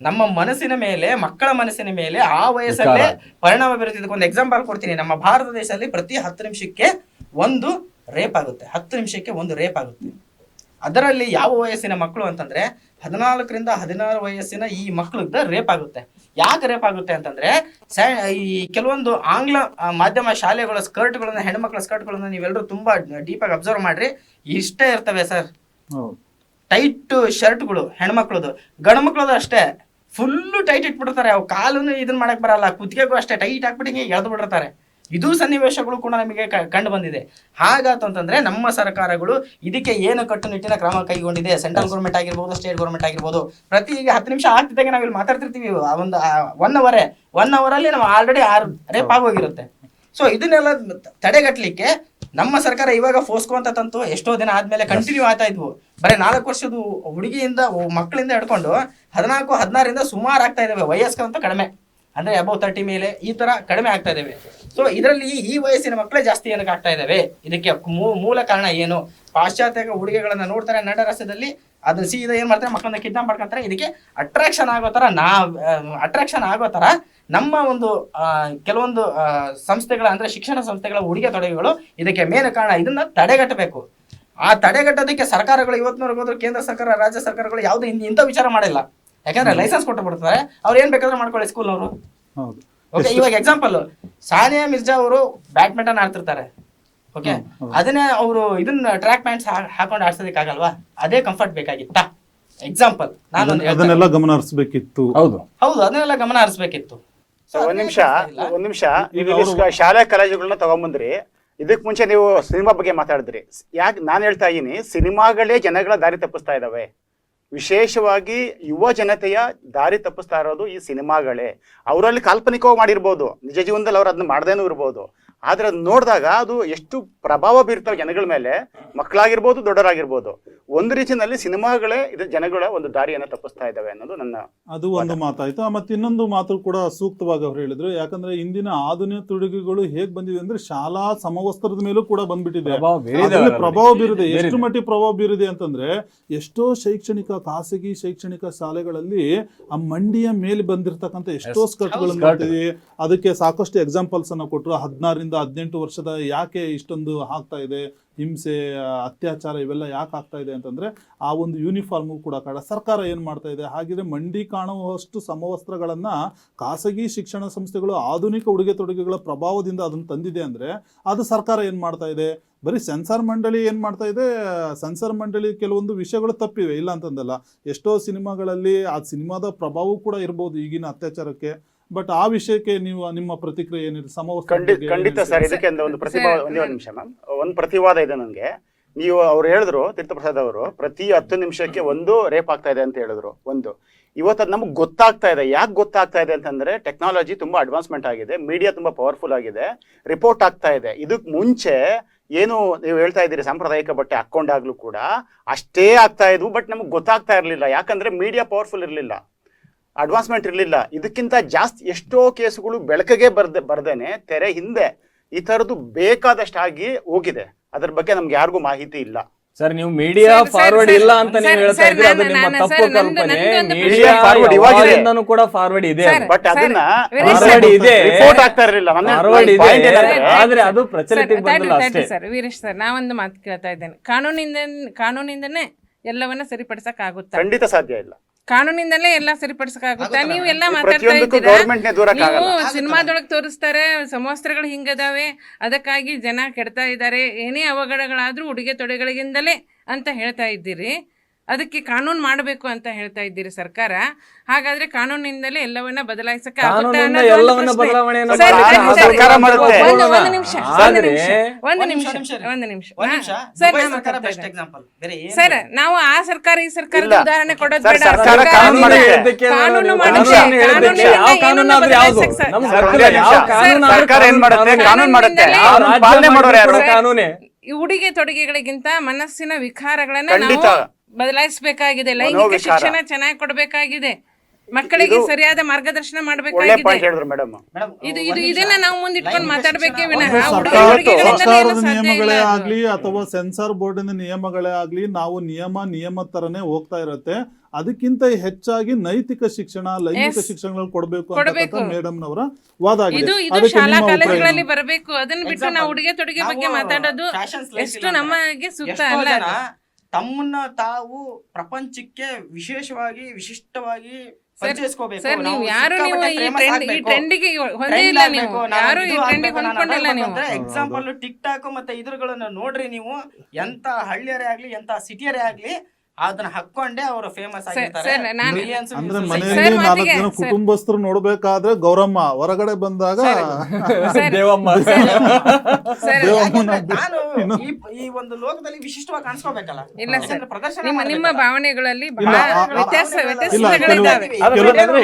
ನಮ್ಮ ಮನಸ್ಸಿನ ಮೇಲೆ ಮಕ್ಕಳ ಮನಸ್ಸಿನ ಮೇಲೆ ಆ ವಯಸ್ಸಲ್ಲೇ ಪರಿಣಾಮ ಬೀರುತ್ತೆ ಇದಕ್ಕೊಂದು ಎಕ್ಸಾಂಪಲ್ ಕೊಡ್ತೀನಿ. ನಮ್ಮ ಭಾರತ ದೇಶದಲ್ಲಿ ಪ್ರತಿ ಹತ್ತು ನಿಮಿಷಕ್ಕೆ ಒಂದು ರೇಪ್ ಆಗುತ್ತೆ. ಹತ್ತು ನಿಮಿಷಕ್ಕೆ ಒಂದು ರೇಪ್ ಆಗುತ್ತೆ. ಅದರಲ್ಲಿ ಯಾವ ವಯಸ್ಸಿನ ಮಕ್ಕಳು ಅಂತಂದ್ರೆ ಹದಿನಾಲ್ಕರಿಂದ ಹದಿನಾರು ವಯಸ್ಸಿನ ಈ ಮಕ್ಕಳದ್ದು ರೇಪ್ ಆಗುತ್ತೆ. ಯಾಕೆ ರೇಪ್ ಆಗುತ್ತೆ ಅಂತಂದ್ರೆ ಈ ಕೆಲವೊಂದು ಆಂಗ್ಲ ಮಾಧ್ಯಮ ಶಾಲೆಗಳ ಸ್ಕರ್ಟ್ಗಳನ್ನ ಹೆಣ್ಮಕ್ಳ ಸ್ಕರ್ಟ್ಗಳನ್ನ ನೀವೆಲ್ಲರೂ ತುಂಬಾ ಡೀಪ್ ಆಗಿ ಅಬ್ಸರ್ವ್ ಮಾಡ್ರಿ. ಇಷ್ಟೇ ಇರ್ತವೆ ಸರ್. ಟೈಟ್ ಶರ್ಟ್ಗಳು ಹೆಣ್ಮಕ್ಳದು ಗಂಡ್ ಮಕ್ಳದು ಅಷ್ಟೇ. ಫುಲ್ಲು ಟೈಟ್ ಇಟ್ಬಿಡ್ತಾರೆ ಅವು ಕಾಲನ್ನು ಇದನ್ನ ಮಾಡಕ್ ಬರಲ್ಲ. ಕುತ್ತಿಗೆಗೂ ಅಷ್ಟೇ ಟೈಟ್ ಹಾಕ್ಬಿಟ್ಟು ಹಿಂಗೆ ಎಳೆದು ಬಿಡ್ತಾರೆ ಇದು ಸನ್ನಿವೇಶಗಳು ಕೂಡ ನಮಗೆ ಕಂಡು ಬಂದಿದೆ. ಹಾಗಾತಂತಂದ್ರೆ ನಮ್ಮ ಸರ್ಕಾರಗಳು ಇದಕ್ಕೆ ಏನು ಕಟ್ಟುನಿಟ್ಟಿನ ಕ್ರಮ ಕೈಗೊಂಡಿದೆ? ಸೆಂಟ್ರಲ್ ಗೌರ್ಮೆಂಟ್ ಆಗಿರ್ಬೋದು, ಸ್ಟೇಟ್ ಗೌರ್ಮೆಂಟ್ ಆಗಿರ್ಬೋದು. ಪ್ರತಿ ಈಗ ಹತ್ತು ನಿಮಿಷ ಆಗ್ತಿದ್ದಾಗ ನಾವು ಇಲ್ಲಿ ಮಾತಾಡ್ತಿರ್ತೀವಿ ಒಂದು ಒನ್ ಅವರೇ ಒನ್ ಅವರಲ್ಲಿ ನಾವು ಆಲ್ರೆಡಿ ಆರು, ರೇಪ್ ಆಗೋಗಿರುತ್ತೆ. ಸೊ ಇದನ್ನೆಲ್ಲ ತಡೆಗಟ್ಟಲಿಕ್ಕೆ ನಮ್ಮ ಸರ್ಕಾರ ಇವಾಗ ಫೋಸ್ಕೋ ಅಂತ ತಂತು ಎಷ್ಟೋ ದಿನ ಆದ್ಮೇಲೆ ಕಂಟಿನ್ಯೂ ಆಗ್ತಾ ಇದ್ವು. ಬರೀ ನಾಲ್ಕು ವರ್ಷದ ಹುಡುಗಿಯಿಂದ ಮಕ್ಕಳಿಂದ ಹಿಡ್ಕೊಂಡು ಹದಿನಾಲ್ಕು ಹದಿನಾರರಿಂದ ಸುಮಾರು ಆಗ್ತಾ ಇದಾವೆ. ವಯಸ್ಕರಂತೂ ಕಡಿಮೆ. ಅಂದ್ರೆ ಅಬೌವ್ ತರ್ಟಿ ಮೇಲೆ ಈ ತರ ಕಡಿಮೆ ಆಗ್ತಾ ಇದಾವೆ. ಸೊ ಇದರಲ್ಲಿ ಈ ವಯಸ್ಸಿನ ಮಕ್ಕಳೇ ಜಾಸ್ತಿ ಏನಕ್ಕೆ ಆಗ್ತಾ ಇದಾವೆ? ಇದಕ್ಕೆ ಮೂಲ ಕಾರಣ ಏನು? ಪಾಶ್ಚಾತ್ಯ ಉಡುಗೆಗಳನ್ನ ನೋಡ್ತಾರೆ ನಡ ರಸದಲ್ಲಿ ಅದನ್ನ ಸೀದಾ ಏನ್ ಮಾಡ್ತಾರೆ? ಮಕ್ಕಳನ್ನ ಕಿಡ್ನಾಪ್ ಮಾಡ್ಕೊಂತಾರೆ. ಇದಕ್ಕೆ ಅಟ್ರಾಕ್ಷನ್ ಆಗೋ ತರ ನಾ ಅಟ್ರಾಕ್ಷನ್ ಆಗೋ ತರ ನಮ್ಮ ಒಂದು ಕೆಲವೊಂದು ಸಂಸ್ಥೆಗಳ ಅಂದ್ರೆ ಶಿಕ್ಷಣ ಸಂಸ್ಥೆಗಳ ಉಡುಗೆ ತೊಡುಗೆಗಳು ಇದಕ್ಕೆ ಮೇನ್ ಕಾರಣ ಇದನ್ನ ತಡೆಗಟ್ಟಬೇಕು. ಆ ತಡೆಗಟ್ಟೋದಕ್ಕೆ ಸರ್ಕಾರಗಳು ಇವತ್ತಿನವರೆಗೂ ಹೋದ್ರು ಕೇಂದ್ರ ಸರ್ಕಾರ ರಾಜ್ಯ ಸರ್ಕಾರಗಳು ಯಾವುದು ಇನ್- ಇಂಥ ವಿಚಾರ ಮಾಡಿಲ್ಲ. ಯಾಕಂದ್ರೆ ಲೈಸೆನ್ಸ್ ಕೊಟ್ಟು ಬಿಡ್ತಾರೆ. ಅವ್ರು ಏನ್ ಬೇಕಾದ್ರೂ ಮಾಡ್ಕೊಳ್ಳಿ ಸ್ಕೂಲ್ನವರು ಹೌದು. ಓಕೆ ಇವಾಗ ಎಕ್ಸಾಂಪಲ್ ಸಾನಿಯಾ ಮಿರ್ಜಾ ಅವರು ಬ್ಯಾಡ್ಮಿಂಟನ್ ಆಡ್ತಿರ್ತಾರೆ. ಓಕೆ ಅದನ್ನೇ ಅವರು ಇದನ್ನ ಟ್ರ್ಯಾಕ್ ಪ್ಯಾಂಟ್ಸ್ ಹಾಕೊಂಡು ಆಡ್ಸೋದಕ್ಕೆ ಆಗಲ್ವಾ? ಅದೇ ಕಂಫರ್ಟ್ ಬೇಕಾಗಿತ್ತಾ? ಎಕ್ಸಾಂಪಲ್ ನಾನು ಅದನ್ನ- ಅದನ್ನೆಲ್ಲ ಗಮನ ಹರಿಸಬೇಕಿತ್ತು. ಹೌದು. ಹೌದು ಅದನ್ನೆಲ್ಲ ಗಮನ ಹರಿಸ್ಬೇಕಿತ್ತು. ಒಂದ್ ನಿಮಿಷ ಒಂದ್ ನಿಮಿಷ ನೀವು ಶಾಲೆ ಕಾಲೇಜುಗಳನ್ನ ತಗೊಂಬಂದ್ರಿ. ಇದಕ್ ಮುಂಚೆ ನೀವು ಸಿನಿಮಾ ಬಗ್ಗೆ ಮಾತಾಡಿದ್ರಿ. ಯಾಕೆ ನಾನು ಹೇಳ್ತಾ ಇದ್ದೀನಿ ಸಿನಿಮಾಗಳೇ ಜನಗಳ ದಾರಿ ತಪ್ಪಿಸ್ತಾ ಇದಾವೆ. ವಿಶೇಷವಾಗಿ ಯುವ ಜನತೆಯ ದಾರಿ ತಪ್ಪಿಸ್ತಾ ಇರೋದು ಈ ಸಿನಿಮಾಗಳೇ. ಅವರಲ್ಲಿ ಕಾಲ್ಪನಿಕವಾಗಿ ಮಾಡಿರ್ಬೋದು. ನಿಜ ಜೀವನದಲ್ಲಿ ಅವ್ರು ಅದನ್ನ ಮಾಡ್ದೇನೂ ಇರ್ಬೋದು. ಆದ್ರೆ ಅದು ನೋಡಿದಾಗ ಅದು ಎಷ್ಟು ಪ್ರಭಾವ ಬೀರ್ತವೆ ಜನಗಳ ಮೇಲೆ. ಮಕ್ಕಳಾಗಿರ್ಬೋದು ದೊಡ್ಡರಾಗಿರ್ಬೋದು. ಒಂದು ರೀತಿಯಲ್ಲಿ ಸಿನಿಮಾಗಳೇ ಇದು ಜನಗಳ ಒಂದು ದಾರಿಯನ್ನು ತಪ್ಪಿಸ್ತಾ ಇದ್ದಾವೆ ಅನ್ನೋದು ನನ್ನ ಅದು ಒಂದು ಮಾತಾಯ್ತು. ಮತ್ತೆ ಇನ್ನೊಂದು ಮಾತು ಕೂಡ ಸೂಕ್ತವಾಗಿ ಅವ್ರು ಹೇಳಿದ್ರು. ಯಾಕಂದ್ರೆ ಇಂದಿನ ಆಧುನಿಕ ತೊಡುಗೆಗಳು ಹೇಗ್ ಬಂದಿದೆ ಅಂದ್ರೆ ಶಾಲಾ ಸಮವಸ್ತ್ರದ ಮೇಲೂ ಕೂಡ ಬಂದ್ಬಿಟ್ಟಿದೆ. ಪ್ರಭಾವ ಬೀರಿದೆ ಎಷ್ಟು. ಮಟ್ಟಿಗೆ ಪ್ರಭಾವ ಬೀರಿದೆ ಅಂತಂದ್ರೆ ಎಷ್ಟೋ ಶೈಕ್ಷಣಿಕ ಖಾಸಗಿ ಶೈಕ್ಷಣಿಕ ಶಾಲೆಗಳಲ್ಲಿ ಆ ಮಂಡಿಯ ಮೇಲೆ ಬಂದಿರತಕ್ಕಂಥ ಎಷ್ಟೋ ಸ್ಕರ್ಟ್ಗಳನ್ನ ಸ್ಕರ್ಟ್ಗಳನ್ನು ಅದಕ್ಕೆ ಸಾಕಷ್ಟು ಎಕ್ಸಾಂಪಲ್ಸ್ ಅನ್ನ ಕೊಟ್ಟರು ಹದಿನಾರರಿಂದ ಹದಿನೆಂಟು ವರ್ಷದ ಯಾಕೆ ಇಷ್ಟೊಂದು ಆಗ್ತಾ ಇದೆ? ಹಿಂಸೆ ಅತ್ಯಾಚಾರ ಇವೆಲ್ಲ ಯಾಕೆ ಆಗ್ತಾ ಇದೆ ಅಂತಂದರೆ ಆ ಒಂದು ಯೂನಿಫಾರ್ಮು ಕೂಡ ಕಾಡ ಸರ್ಕಾರ ಏನು ಮಾಡ್ತಾ ಇದೆ? ಹಾಗಿದ್ರೆ ಮಂಡಿ ಕಾಣುವಷ್ಟು ಸಮವಸ್ತ್ರಗಳನ್ನು ಖಾಸಗಿ ಶಿಕ್ಷಣ ಸಂಸ್ಥೆಗಳು ಆಧುನಿಕ ಉಡುಗೆ ತೊಡುಗೆಗಳ ಪ್ರಭಾವದಿಂದ ಅದನ್ನು ತಂದಿದೆ ಅಂದರೆ ಅದು ಸರ್ಕಾರ ಏನು ಮಾಡ್ತಾ ಇದೆ? ಬರೀ ಸೆನ್ಸಾರ್ ಮಂಡಳಿ ಏನು ಮಾಡ್ತಾ ಇದೆ? ಸೆನ್ಸಾರ್ ಮಂಡಳಿ ಕೆಲವೊಂದು ವಿಷಯಗಳು ತಪ್ಪಿವೆ. ಇಲ್ಲ ಅಂತಂದಲ್ಲ, ಎಷ್ಟೋ ಸಿನಿಮಾಗಳಲ್ಲಿ ಆ ಸಿನಿಮಾದ ಪ್ರಭಾವ ಕೂಡ ಇರ್ಬೋದು ಈಗಿನ ಅತ್ಯಾಚಾರಕ್ಕೆ. ಬಟ್ ಆ ವಿಷಯಕ್ಕೆ ನೀವು ನಿಮ್ಮ ಪ್ರತಿಕ್ರಿಯೆ ಏನಿದೆ? ಸಮವಸ್ತ್ರ ಖಂಡಿತ ಖಂಡಿತ ಸರ್ ಇದಕ್ಕೆ ಒಂದು ಪ್ರತಿವಾದ ಒಂದೇ ಒಂದು ನಿಮಿಷ ಮ್ಯಾಮ್ ಒಂದು ಪ್ರತಿವಾದ ಇದೆ ನನಗೆ. ನೀವು ಅವ್ರು ಹೇಳಿದ್ರು ತೀರ್ಥಪ್ರಸಾದ್ ಅವರು ಪ್ರತಿ ಹತ್ತು ನಿಮಿಷಕ್ಕೆ ಒಂದು ರೇಪ್ ಆಗ್ತಾ ಇದೆ ಅಂತ ಹೇಳಿದ್ರು ಒಂದು. ಇವತ್ತು ಅದು ನಮ್ಗೆ ಗೊತ್ತಾಗ್ತಾ ಇದೆ. ಯಾಕೆ ಗೊತ್ತಾಗ್ತಾ ಇದೆ ಅಂತಂದ್ರೆ ಟೆಕ್ನಾಲಜಿ ತುಂಬಾ ಅಡ್ವಾನ್ಸ್ಮೆಂಟ್ ಆಗಿದೆ ಮೀಡಿಯಾ ತುಂಬಾ ಪವರ್ಫುಲ್ ಆಗಿದೆ ರಿಪೋರ್ಟ್ ಆಗ್ತಾ ಇದೆ. ಇದಕ್ಕೆ ಮುಂಚೆ ಏನು ನೀವು ಹೇಳ್ತಾ ಇದ್ದೀರಿ ಸಾಂಪ್ರದಾಯಿಕ ಬಟ್ಟೆ ಹಾಕೊಂಡಾಗ್ಲೂ ಕೂಡ ಅಷ್ಟೇ ಆಗ್ತಾ ಇದ್ವು ಬಟ್ ನಮಗೆ ಗೊತ್ತಾಗ್ತಾ ಇರಲಿಲ್ಲ. ಯಾಕಂದ್ರೆ ಮೀಡಿಯಾ ಪವರ್ಫುಲ್ ಇರಲಿಲ್ಲ. ಅಡ್ವಾನ್ಸ್ಮೆಂಟ್ ಇರಲಿಲ್ಲ. ಇದಕ್ಕಿಂತ ಜಾಸ್ತಿ ಎಷ್ಟೋ ಕೇಸುಗಳು ಬೆಳಕಿಗೆ ಬರ್ದೆ ಬರ್ದೇನೆ ತೆರೆ ಹಿಂದೆ ಈ ಥರದ್ದು ಬೇಕಾದಷ್ಟು ಆಗಿ ಹೋಗಿದೆ. ಅದ್ರ ಬಗ್ಗೆ ನಮ್ಗೆ ಯಾರಿಗೂ ಮಾಹಿತಿ ಇಲ್ಲ. ಸರ್ ನೀವು ಮೀಡಿಯಾ ಫಾರ್ವರ್ಡ್ ಇಲ್ಲ ಅಂತ ನೀವು ಹೇಳ್ತಾ ಇದ್ರೆ ಅದು ನಿಮ್ಮ ತಪ್ಪು ಕಲ್ಪನೆ. ಮೀಡಿಯಾ ಫಾರ್ವರ್ಡ್ ಇವಾಗಿಂದನೂ ಕೂಡ ಫಾರ್ವರ್ಡ್ ಇದೆ ಬಟ್ ಅದನ್ನ ಫಾರ್ವರ್ಡ್ ಇದೆ. ರಿಪೋರ್ಟ್ ಆಗ್ತಾ ಇರಲಿಲ್ಲ. ಫಾರ್ವರ್ಡ್ ಇದೆ. ಆದ್ರೆ ಅದು ಪ್ರಚಲಿತಕ್ಕೆ ಬಂದಿಲ್ಲ ಅಷ್ಟೇ. ಸರ್ ವೀರೇಶ್ ಸರ್ ನಾವೊಂದು ಮಾತು ಕೇಳ್ತಾ ಇದ್ದೇನೆ. ಕಾನೂನಿಂದ ಕಾನೂನಿಂದನೇ ಎಲ್ಲವನ್ನ ಸರಿಪಡಿಸಕ್ಕಾಗುತ್ತೆ? ಖಂಡಿತ ಸಾಧ್ಯ ಇಲ್ಲ. ಕಾನೂನಿಂದಲೇ ಎಲ್ಲ ಸರಿಪಡಿಸಕಾಗುತ್ತೆ. ನೀವು ಎಲ್ಲ ಮಾತಾಡ್ತಾ ಇದ್ದೀರಾ? ನೀವು ಸಿನಿಮಾದೊಳಗೆ ತೋರಿಸ್ತಾರೆ ಸಮವಸ್ತ್ರಗಳು ಹಿಂಗದಾವೆ ಅದಕ್ಕಾಗಿ ಜನ ಕೆಡ್ತಾ ಇದ್ದಾರೆ ಏನೇ ಅವಘಡಗಳಾದ್ರೂ ಉಡುಗೆ ತೊಡೆಗಳಿಗಿಂದಲೇ ಅಂತ ಹೇಳ್ತಾ ಇದ್ದೀರಿ. ಅದಕ್ಕೆ ಕಾನೂನು ಮಾಡಬೇಕು ಅಂತ ಹೇಳ್ತಾ ಇದ್ದೀರಿ ಸರ್ಕಾರ ಹಾಗಾದ್ರೆ ಕಾನೂನಿಂದಲೇ ಎಲ್ಲವನ್ನ ಬದಲಾಯಿಸಕ್ಕೆ ಆಗುತ್ತಾ ಕಾನೂನಿಂದ ಅನ್ನೋದು ಒಂದು ಎಲ್ಲವನ್ನ ಪ್ರಶ್ನೆ. ಸರ್, ಮಾಡ್ಲಿಕ್ಕೆ ಸರ್ಕಾರ ಮಾಡುತ್ತೆ. ಒಂದು ಒಂದು ನಿಮಿಷ ಒಂದು ಆದ್ರೆ ನಿಮಿಷ ಒಂದು ನಿಮಿಷ ಒಂದು ನಿಮಿಷ ಒಂದ್ ನಿಮಿಷ ಸರ್ ದುಬೈ ನಾನು ಸರ್ಕಾರ ಮಾತಾಡ್ತಾ ಬೆಸ್ಟ್ ಇದ್ದೇನೆ. ಎಕ್ಸಾಂಪಲ್ ಬೇರೆ ಏನು ಸರ್ ನಾವು ಆ ಸರ್ಕಾರ ಈ ಸರ್ಕಾರದ ಇಲ್ಲ. ಉದಾಹರಣೆ ಕೊಡೋದು ಸರ್, ಬೇಡ ಸರ್ಕಾರ ಸರ್ಕಾರ ಕಾನೂನು ಕಾನೂನು ಮಾಡುತ್ತೆ. ಹೇಳಿದ್ದಕ್ಕೆ ಕಾನೂನು ನೀವು ಮಾಡುತ್ತೆ. ಕಾನೂನು ಹೇಳಿದ್ದಕ್ಕೆ ಕಾನೂನಿಂದ ಯಾವ ಏನನ್ನ ಕಾನೂನಾದ್ರೂ ಯಾವ್ದು ಬದಲಾಯಿಸಕ್ಕೆ ನಮ್ಮ ಸರ್ಕಾರ ಒಂದೇ ಯಾವ ನಿಮಿಷ. ಕಾನೂನಾದ್ರೂ ಸರ್ಕಾರ ಏನ್ ಮಾಡುತ್ತೆ ಕಾನೂನೇ. ಕಾನೂನು ಮಾಡುತ್ತೆ ಕಾನೂನಿಂದಲೇ ಯಾವ ಅವ್ರನ್ನ ಪಾಲನೆ ಮಾಡೋರು ಯಾರು ಕಾನೂನೇ ಈ ಉಡುಗೆ ತೊಡುಗೆಗಳಿಗಿಂತ ಮನಸ್ಸಿನ ವಿಕಾರಗಳನ್ನ ಖಂಡಿತ. ನಾವು ಬದಲಾಯಿಸಬೇಕಾಗಿದೆ ಲೈಂಗಿಕ ಮನೋವಿಕಾರ. ಶಿಕ್ಷಣ ಚೆನ್ನಾಗಿ ಕೊಡಬೇಕಾಗಿದೆ ಮಕ್ಕಳಿಗೆ ಸರಿಯಾದ ಮಾರ್ಗದರ್ಶನ ಒಳ್ಳೆ ಮಾಡಬೇಕಾಗಿದೆ ಪಾಯಿಂಟ್ ಹೇಳಿದ್ರು ಮೇಡಮ್ ಮೇಡಮ್ ಇದು ಇದು ಇದನ್ನ ನಾವು ಮುಂದಿಟ್ಕೊಂಡು ಮಾತಾಡ್ಬೇಕೇ ವಿನಃ ಅಂದ್ರೆ ಉಡುಗೆ ಸರ್ಕಾರ- ತೊಡುಗೆಗಳಿಂದಲೇ ಏನು ಸರ್ಕಾರದ ಸಾಧ್ಯ ನಿಯಮಗಳೇ ಅದು. ಆಗ್ಲಿ ಅಥವಾ ಸೆನ್ಸಾರ್ ಬೋರ್ಡಿನ ನಿಯಮಗಳೇ ಆಗ್ಲಿ ನಾವು ನಿಯಮ ನಿಯಮ ತರನೇ ಹೋಗ್ತಾ ಇರುತ್ತೆ ಅದಕ್ಕಿಂತ ಹೆಚ್ಚಾಗಿ ನೈತಿಕ ಶಿಕ್ಷಣ ಲೈಂಗಿಕ Yes. ಶಿಕ್ಷಣಗಳು ಕೊಡಬೇಕು ಕೊಡ್ಬೇಕು. ಅಂತ ಮೇಡಮ್ ನವರ ವಾದ ಆಗಿದೆ ಇದು ಇದು ಅದಕ್ಕೆ ಶಾಲಾ ನಿಮ್ಮ ಅಭಿಪ್ರಾಯ ಕಾಲೇಜುಗಳಲ್ಲಿ ಏನು? ಬರಬೇಕು ಅದನ್ನ ಬಿಟ್ಟು ನಾವು ಉಡುಗೆ ತೊಡುಗೆ ಬಗ್ಗೆ ಮಾತಾಡೋದು ಎಷ್ಟು ನಮಗೆ ಸೂಕ್ತ ಅಲ್ಲ ಅದು. ತಮ್ಮನ್ನ ತಾವು ಪ್ರಪಂಚಕ್ಕೆ ವಿಶೇಷವಾಗಿ ವಿಶಿಷ್ಟವಾಗಿ ಸರ್, ಸರ್ ನೀವು ಯಾರು ನೀವು ಈ famous ಟ್ರೆಂಡ್ ಈ ಆಗ್ಬೇಕು. ಟ್ರೆಂಡಿಗೆ ಹೊಂದೇ ಇಲ್ಲ ನೀವು. ಯಾರು ಈ ಟ್ರೆಂಡಿಗೆ ಆಗ್ಬೇಕು, ನಾನು ಹೊಂದ್ಕೊಂಡಿಲ್ಲ ನೀವು ಅಂದ್ರೆ ಎಕ್ಸಾಂಪಲ್ ಟಿಕ್ ಟಾಕ್ ಮತ್ತೆ ಇದ್ರಗಳನ್ನ ನೋಡ್ರಿ ನೀವು. ಎಂತ ಹಳ್ಳಿಯರೇ ಆಗ್ಲಿ ಎಂತ ಸಿಟಿಯರೇ ಆಗ್ಲಿ ಅದನ್ನ ಹಾಕೊಂಡೆ ಅವರು ಫೇಮಸ್ ಅಂದ್ರೆ ಮನೆಯಲ್ಲಿ ನಾಲ್ಕು ಜನ. ಕುಟುಂಬಸ್ಥರು ನೋಡ್ಬೇಕಾದ್ರೆ ಗೌರಮ್ಮ ಹೊರಗಡೆ ಬಂದಾಗ ದೇವಮ್ಮ. ಸರ್, <laughs> ನಾನು ಈ ಒಂದು ಲೋಕದಲ್ಲಿ ವಿಶಿಷ್ಟವಾಗಿ ಕಾಣಿಸ್ಕೋಬೇಕಲ್ಲ? ಇಲ್ಲ ಸರ್. ಪ್ರದರ್ಶನ ನಿಮ್ಮ ನಿಮ್ಮ ಭಾವನೆಗಳಲ್ಲಿ ವ್ಯತ್ಯಾಸ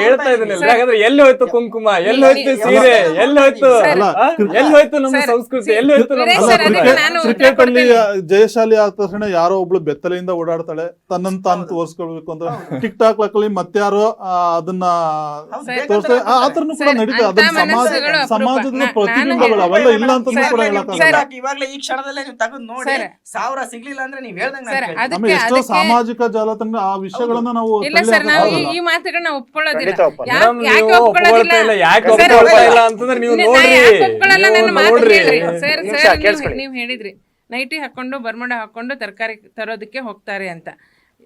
ಹೇಳ್ತಾ ಇದ್ದೀನಿ. ಎಲ್ಲಿ ಹೋಯ್ತು ಕುಂಕುಮ? ಎಲ್ಲಿ ಹೋಯ್ತು ಸೀರೆ? ಎಲ್ಲಿ ಹೋಯ್ತು? ಎಲ್ಲಿ ಹೋಯ್ತು ನಮ್ಮ ಸಂಸ್ಕೃತಿ? ಎಲ್ಲಿ ಹೋಯ್ತು ಕ್ರಿಕೆಟ್ ಅಲ್ಲಿ ಜಯಶಾಲಿ ಆದ ತಕ್ಷಣ ಯಾರೋ ಒಬ್ಳು ಬೆತ್ತಲೆಯಿಂದ ಓಡಾಡ್ತಾಳೆ. ತನ್ನನ್ನು ತಾನು ತೋರಿಸ್ಕೊಳ್ಬೇಕು ಅಂದ್ರೆ ಟಿಕ್ ಟಾಕ್ ಲಕ್ಕಲ್ಲಿ ಮತ್ತಾರೋ ಆ, ಅದನ್ನ. ತೋರಿಸ್ತಾರೆ ಆ ಆ ಕೂಡ ನಡೀತದೆ. ಅದನ್ನ ಸಮಾಜ ಸಮಾಜದ ಪ್ರತಿಬಿಂಬಗಳು ಅವೆಲ್ಲ ಇಲ್ಲ ಅಂತ ಕೂಡ ಹೇಳಕ್ಕಾಗಲ್ಲ. ಇವಾಗಲೇ ಈ ಕ್ಷಣದಲ್ಲೇ ನೀವು ತಗೊಂಡು ನೋಡಿ. ಸಾವಿರ ಸಿಗ್ಲಿಲ್ಲ ಅಂದ್ರೆ ನೀವ್ ಹೇಳ್ದಂಗ ಎಷ್ಟೋ ಸಾಮಾಜಿಕ ಜಾಲತಾಣ ಆ ವಿಷಯಗಳನ್ನ ನಾವು ಇಲ್ಲ ಸರ್ ನಾವು ಈ ಮಾತುಗಳನ್ನ ಒಪ್ಕೊಳ್ಳೋದಿಲ್ಲ. ಯಾಕ್- ಒಪ್ಕೊಳ್ಳೋದಿಲ್ಲ? ಯಾಕೆ ಸರ್, ಒಪ್ಕೊಳ್ತಾ ಸರ್, ಇಲ್ಲ ಅಂತಂದ್ರೆ ನೀವು ನೋಡ್ರಿ ಒಪ್ಕೊಳ್ಳಲ್ಲ? ನನ್ನ ಮಾತು ನೋಡ್ರಿ. ಕೇಳ್ರಿ. ಸರ್ ಸರ್ ನೀವು ಹೇಳಿದ್ರಿ. ನೈಟಿ ಹಾಕೊಂಡು ಬರ್ಮುಡ ಹಾಕೊಂಡು ತರಕಾರಿ ತರೋದಕ್ಕೆ ಹೋಗ್ತಾರೆ ಅಂತ.